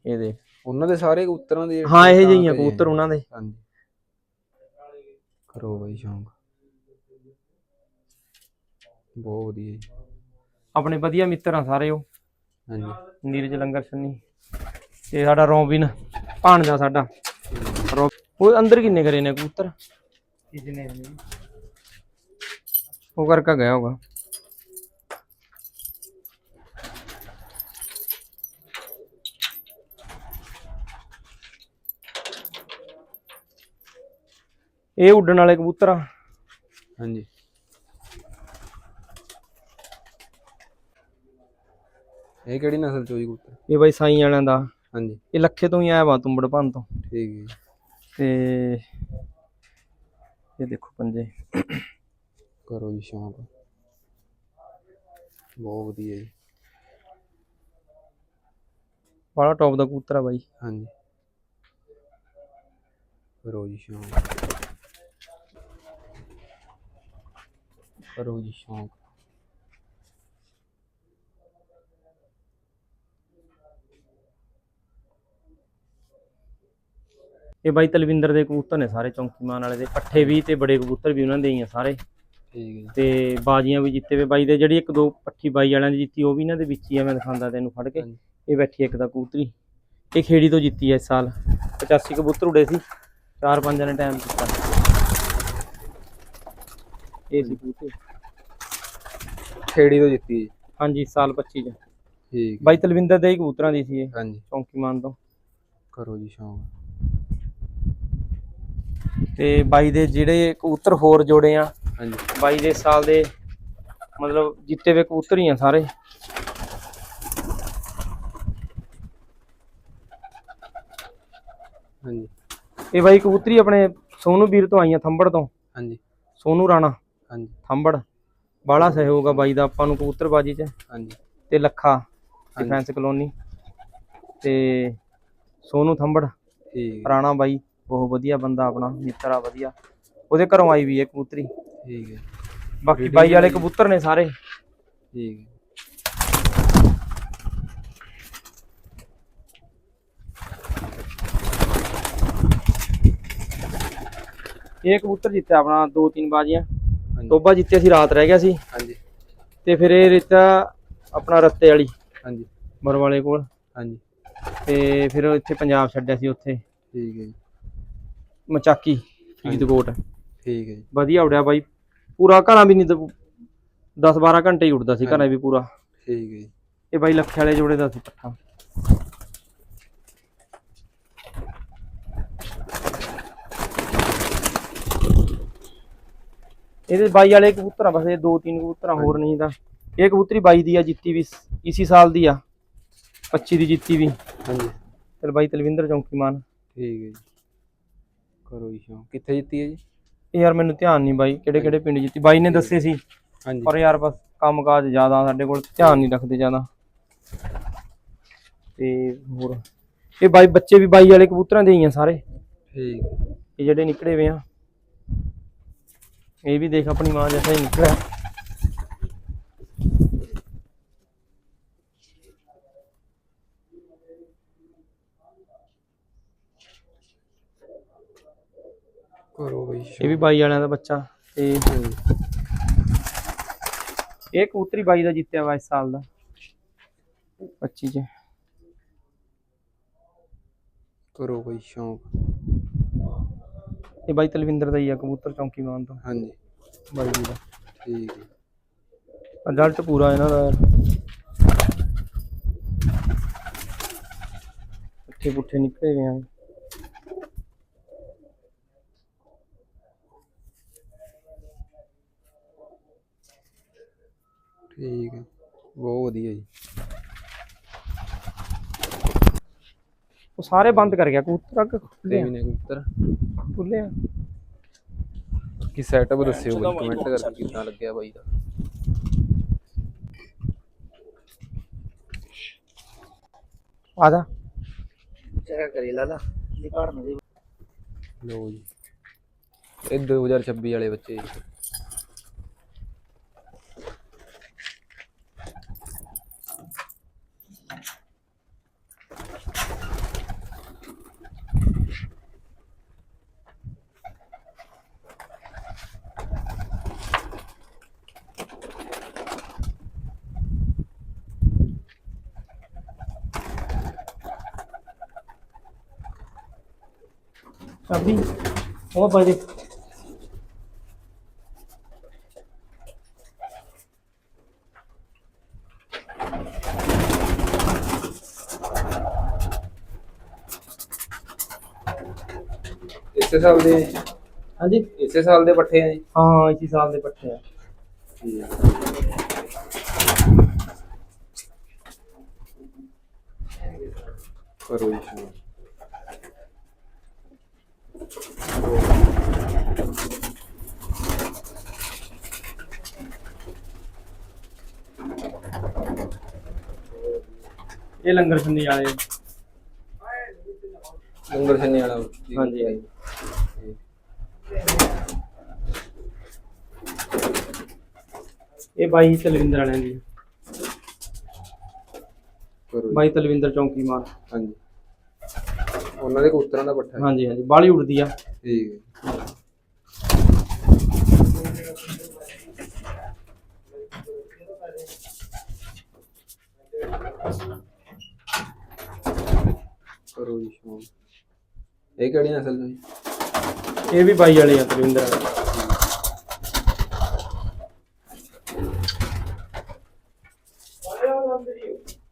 ਇਹ ਦੇਖ। ਉਹਨਾਂ ਦੇ ਸਾਰੇ ਕਬੂਤਰਾਂ ਦੇ ਹਾਂ ਇਹ ਜਿਹੀਆਂ ਤਾਂ ਕਬੂਤਰ ਉਹਨਾਂ ਦੇ। ਹਾਂਜੀ। ਕਰੋ ਬਈ ਸ਼ੌਂਕ। ਬਹੁਤ ਵਧੀਆ ਜੀ। ਆਪਣੇ ਵਧੀਆ ਮਿੱਤਰ ਆ ਸਾਰੇ ਉਹ। ਹਾਂਜੀ। ਨੀਰਜ ਲੰਗਰ ਛੰਨੀ। ਤੇ ਸਾਡਾ ਰੋਬਿਨ ਭਾਣਜਾ ਸਾਡਾ। ਉਹ ਅੰਦਰ ਕਿੰਨੇ ਕਰੇ ਨੇ ਕਬੂਤਰ? ਕਿੰਨੇ ਉਹ ਕਰਕੇ ਗਿਆ ਹੋਗਾ ਇਹ ਉੱਡਣ ਵਾਲੇ ਕਬੂਤਰ ਆ। ਹਾਂਜੀ। ਇਹ ਕਿਹੜੀ ਨਸਲ ਚੋਂ ਜੀ ਕਬੂਤਰ? ਇਹ ਬਾਈ ਸਾਈ ਵਾਲਿਆਂ ਦਾ। ਹਾਂਜੀ। ਇਹ ਲੱਖੇ ਤੋਂ ਹੀ ਆਇਆ ਵਾ ਤੁੰਬੜ ਭੰਨ ਤੋਂ। ਠੀਕ ਹੈ ਤੇ ਇਹ ਦੇਖੋ ਪੰਜੇ। ਕਰੋ ਜੀ ਸ਼ੌਂਕ ਬਹੁਤ ਵਧੀਆ ਜੀ। ਬੜਾ ਟੌਪ ਦਾ ਕਬੂਤਰ ਆ ਬਾਈ। ਹਾਂਜੀ। ਕਰੋ ਜੀ ਸ਼ੌਂਕ ਕਰੋ ਜੀ ਸ਼ੌਂਕ ਇਹ ਬਾਈ ਤਲਵਿੰਦਰ ਦੇ ਕਬੂਤਰ ਨੇ ਸਾਰੇ ਚੌਂਕੀਮਾਨ ਵਾਲੇ ਦੇ। ਪੱਠੇ ਵੀ ਤੇ ਬੜੇ ਕਬੂਤਰ ਵੀ ਉਹਨਾਂ ਦੇ ਹੀ ਆ ਸਾਰੇ। ਠੀਕ ਹੈ। ਜੀ ਤੇ ਬਾਜੀਆਂ ਵੀ ਜਿੱਤੇ ਵੇ। ਬਾਈ ਦੇ ਜਿਹੜੀ ਇੱਕ ਦੋ ਪੱਠੀ ਬਾਈ ਵਾਲਿਆਂ ਦੀ ਜਿੱਤੀ ਉਹ ਵੀ ਇਹਨਾਂ ਦੇ ਵਿੱਚ ਹੀ ਆ ਮੈਂ ਦਿਖਾਉਂਦਾ ਤੈਨੂੰ ਫੜ ਕੇ। ਇਹ ਬੈਠੀ ਇੱਕ ਦਾ ਕਬੂਤਰੀ। ਇਹ ਖੇੜੀ ਤੋਂ ਜਿੱਤੀ ਐ ਇਸ ਸਾਲ। 85 ਕਬੂਤਰ ਉੜੇ ਸੀ। ਚਾਰ ਪੰਜ ਨੇ ਟਾਈਮ ਕੀਤਾ। ਇਹ ਸੀ ਕਬੂਤਰ। ਖੇੜੀ ਤੋਂ ਜਿੱਤੀ ਹਾਂਜੀ ਸਾਲ 25 ਚ। ਠੀਕ ਬਾਈ ਤਲਵਿੰਦਰ ਦੇ ਕਬੂਤਰਾਂ ਦੀ ਸੀ ਇਹ। ਹਾਂਜੀ। ਚੌਂਕੀਮਾਨ ਤੋਂ। ਕਰੋ ਜੀ ਸ਼ੌਂਕ। ਤੇ ਬਾਈ ਦੇ ਜਿਹੜੇ ਕਬੂਤਰ ਹੋਰ ਜੋੜੇ ਆ ਹਾਂਜੀ। ਬਾਈ ਦੇ ਸਾਲ ਦੇ ਮਤਲਬ ਜਿੱਤੇ ਵੇ ਕਬੂਤਰ ਹੀ ਆ ਸਾਰੇ। ਹਾਂਜੀ। ਇਹ ਬਾਈ ਕਬੂਤਰੀ ਆਪਣੇ ਸੋਨੂ ਵੀਰ ਤੋਂ ਆਈਆਂ ਥੰਬੜ ਤੋਂ। ਹਾਂਜੀ। ਸੋਨੂ ਰਾਣਾ। ਹਾਂਜੀ। ਥੰਬੜ। ਬਾਲਾ ਸਹਿਯੋਗ ਆ ਬਾਈ ਦਾ ਆਪਾਂ ਨੂੰ ਕਬੂਤਰਬਾਜੀ 'ਚ। ਹਾਂਜੀ। ਤੇ ਲੱਖਾ ਡਿਫੈਂਸ ਕਲੋਨੀ ਤੇ ਸੋਨੂ ਥੰਬੜ। ਠੀਕ ਰਾਣਾ ਬਾਈ। ਬਹੁਤ ਵਧੀਆ ਬੰਦਾ ਆਪਣਾ ਮਿੱਤਰ ਆ ਵਧੀਆ। ਉਹਦੇ ਘਰੋਂ ਆਈ ਵੀ ਹੈ ਕਬੂਤਰੀ। ਠੀਕ ਹੈ। ਬਾਕੀ ਬਾਈ ਵਾਲੇ ਕਬੂਤਰ ਨੇ ਸਾਰੇ। ਠੀਕ ਹੈ। ਇਹ ਕਬੂਤਰ ਜਿੱਤਿਆ ਆਪਣਾ ਦੋ ਤਿੰਨ ਬਾਜੀਆਂ। ਟੋਬਾ ਜਿੱਤਿਆ ਸੀ ਰਾਤ ਰਹਿ ਗਿਆ ਸੀ। ਹਾਂਜੀ। ਤੇ ਫਿਰ ਇਹ ਰਿੱਤਾ ਆਪਣਾ ਰੱਤੇ ਵਾਲੀ ਹਾਂਜੀ। ਬਰਵਾਲੇ ਕੋਲ। ਹਾਂਜੀ। ਤੇ ਫਿਰ ਇੱਥੇ ਪੰਜਾਬ ਛੱਡਿਆ ਸੀ ਉੱਥੇ। ਠੀਕ ਹੈ ਜੀ। ਮਚਾਕੀ ਫਰੀਦਕੋਟ ਠੀਕ ਹੈ ਜੀ। ਵਧੀਆ ਉੜਿਆ ਬਾਈ। ਪੂਰਾ ਘਰਾਂ ਵੀ ਨਹੀਂ 10 12 ਘੰਟੇ ਹੀ ਉੜਦਾ ਸੀ ਘਰਾਂ ਵੀ ਪੂਰਾ। ਠੀਕ ਹੈ ਜੀ। ਇਹ ਬਾਈ ਲੱਖੇ ਵਾਲੇ ਜੋੜੇ ਦਾ ਸੀ ਪੱਠਾ। ਇਹਦੇ ਬਾਈ ਵਾਲੇ ਕਬੂਤਰ ਬਸ ਇਹ ਦੋ ਤਿੰਨ ਕਬੂਤਰਾਂ ਹੋਰ ਨਹੀਂ ਤਾਂ। ਇਹ ਕਬੂਤਰੀ ਬਾਈ ਦੀ ਆ ਜਿੱਤੀ ਵੀ ਇਸੀ ਸਾਲ ਦੀ ਆ। 25 ਦੀ ਜਿੱਤੀ ਵੀ। ਹਾਂਜੀ। ਤੇ ਬਾਈ ਤਲਵਿੰਦਰ ਚੌਂਕੀਮਾਨ। ਠੀਕ ਹੈ ਜੀ। ਕਰੋ ਜੀ ਸ਼ੌਂਕ। ਕਿੱਥੇ ਜਿੱਤੀ ਹੈ ਜੀ? ਇਹ ਯਾਰ ਮੈਨੂੰ ਧਿਆਨ ਨਹੀਂ ਬਾਈ ਕਿਹੜੇ ਕਿਹੜੇ ਪਿੰਡ ਜਿੱਤੀ? ਬਾਈ ਨੇ ਦੱਸੇ ਸੀ। ਹਾਂਜੀ। ਪਰ ਯਾਰ ਬਸ ਕੰਮ ਕਾਜ ਜ਼ਿਆਦਾ ਸਾਡੇ ਕੋਲ ਧਿਆਨ ਨਹੀਂ ਰੱਖਦੇ ਜ਼ਿਆਦਾ। ਤੇ ਹੋਰ ਇਹ ਬਾਈ ਬੱਚੇ ਵੀ ਬਾਈ ਵਾਲੇ ਕਬੂਤਰਾਂ ਦੇ ਹੀ ਆ ਸਾਰੇ। ਠੀਕ। ਇਹ ਜਿਹੜੇ ਨਿਕਲੇ ਵੇ ਆ। ਇਹ ਵੀ ਦੇਖ ਆਪਣੀ ਮਾਂ ਜੈਸਾ ਹੀ ਨਿਕਲਿਆ। ਕਰੋ ਬਈ ਇਹ ਵੀ ਬਾਈ ਵਾਲਿਆਂ ਦਾ ਬੱਚਾ। ਤੇ ਇਹ ਕਬੂਤਰੀ ਬਾਈ ਦਾ ਜਿੱਤਿਆ ਵਾ ਇਸ ਸਾਲ ਦਾ। 25 ਚ। ਕਰੋ ਬਈ ਸ਼ੌਂਕ। ਇਹ ਬਾਈ ਤਲਵਿੰਦਰ ਦਾ ਹੀ ਆ ਕਬੂਤਰ ਚੌਂਕੀ ਮਾਨ ਤੋਂ। ਹਾਂਜੀ। ਬਾਈ ਜੀ ਦਾ। ਠੀਕ। ਹੈ ਰਿਜ਼ਲਟ ਪੂਰਾ ਇਹਨਾਂ ਦਾ। ਪੁੱਠੇ ਪੁੱਠੇ ਨਿਕਲੇ ਵੇ ਆ। ਠੀਕ ਹੈ ਬਹੁਤ ਵਧੀਆ ਜੀ। ਉਹ ਸਾਰੇ ਬੰਦ ਕਰ ਗਿਆ ਕਬੂਤਰ ਅੱਗ ਖੁੱਲੇ ਤੇ ਵੀ ਨੇ ਕਬੂਤਰ। ਖੁੱਲੇ ਆ ਕੀ ਸੈਟਅਪ ਦੱਸਿਓ ਬਈ ਕਮੈਂਟ ਕਰਕੇ ਕਿੱਦਾਂ ਲੱਗਿਆ ਬਾਈ ਦਾ। ਆ ਜਾ। ਲਓ ਜੀ। ਇਹ 2026 ਵਾਲੇ ਬੱਚੇ ਜੀ। ਚਾਬੀ ਉਹ ਪਾ ਦੇ ਇਸੇ ਸਾਲ ਦੇ ਹਾਂਜੀ ਇਸੇ ਸਾਲ ਦੇ ਪੱਠੇ ਆ ਜੀ ਹਾਂ ਇਸੇ ਸਾਲ ਦੇ ਪੱਠੇ ਆ ਕਰੋ ਜੀ ਸ਼ੌਂਕ ਇਹ ਲੰਗਰ ਛੰਨੀ ਵਾਲੇ ਲੰਗਰ ਛੰਨੇ ਵਾਲਾ ਹਾਂਜੀ, ਹਾਂਜੀ। ਇਹ ਬਾਈ ਤਲਵਿੰਦਰ ਵਾਲਿਆਂ ਦੀ ਕਰੋ ਜੀ। ਬਾਈ ਤਲਵਿੰਦਰ ਚੌਂਕੀ ਮਾਰ ਹਾਂਜੀ। ਉਹਨਾਂ ਦੇ ਕਬੂਤਰਾਂ ਦਾ ਪੱਠਾ ਹੈ। ਹਾਂਜੀ ਹਾਂਜੀ। ਬਾਲੀ ਉੜਦੀ ਆ। ਠੀਕ ਹੈ ਜੀ। ਕਰੋ ਜੀ ਸ਼ੋਅ ਇਹ ਕਿਹੜੀ ਨਸਲ ਦੀ ਇਹ ਵੀ ਬਾਈ ਵਾਲੇ ਆ ਤਲਵਿੰਦਰ ਵਾਲੇ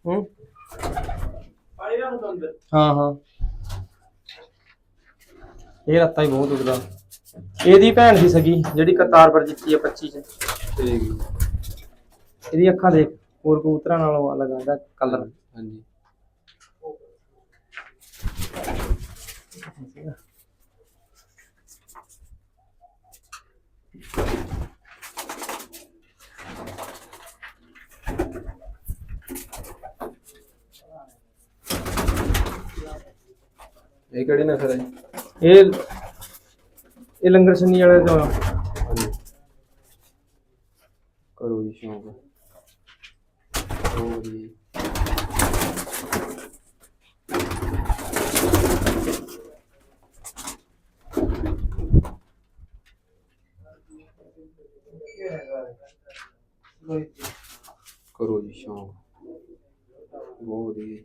ਹੂੰ? ਹਾਂ ਹਾਂ। ਇਹ ਰੱਤਾ ਹੀ ਬਹੁਤ ਉਗਦਾ ਇਹਦੀ ਭੈਣ ਸੀ ਸਗੀ ਜਿਹੜੀ ਕਤਾਰ ਪਰ ਜਿੱਤੀ ਆ 25 ਚ। ਠੀਕ। ਹੈ ਜੀ। ਇਹਦੀ ਅੱਖਾਂ ਦੇਖ ਹੋਰ ਕਬੂਤਰਾਂ ਨਾਲੋਂ ਅਲੱਗ ਆਂਦਾ ਕਲਰ ਹਾਂਜੀ। ਇਹ ਕਿਹੜੀ ਨਸਲ ਹੈ ਜੀ? ਇਹ ਇਹ ਲੰਗਰ ਸੰਨੀ ਵਾਲੇ ਤੋਂ ਆ। ਹਾਂਜੀ ਕਰੋ ਜੀ ਸ਼ੌਂਕ ਹੋਰ ਜੀ ਕਰੋ ਜੀ ਸ਼ੌਂਕ ਬਹੁਤ ਵਧੀਆ ਜੀ।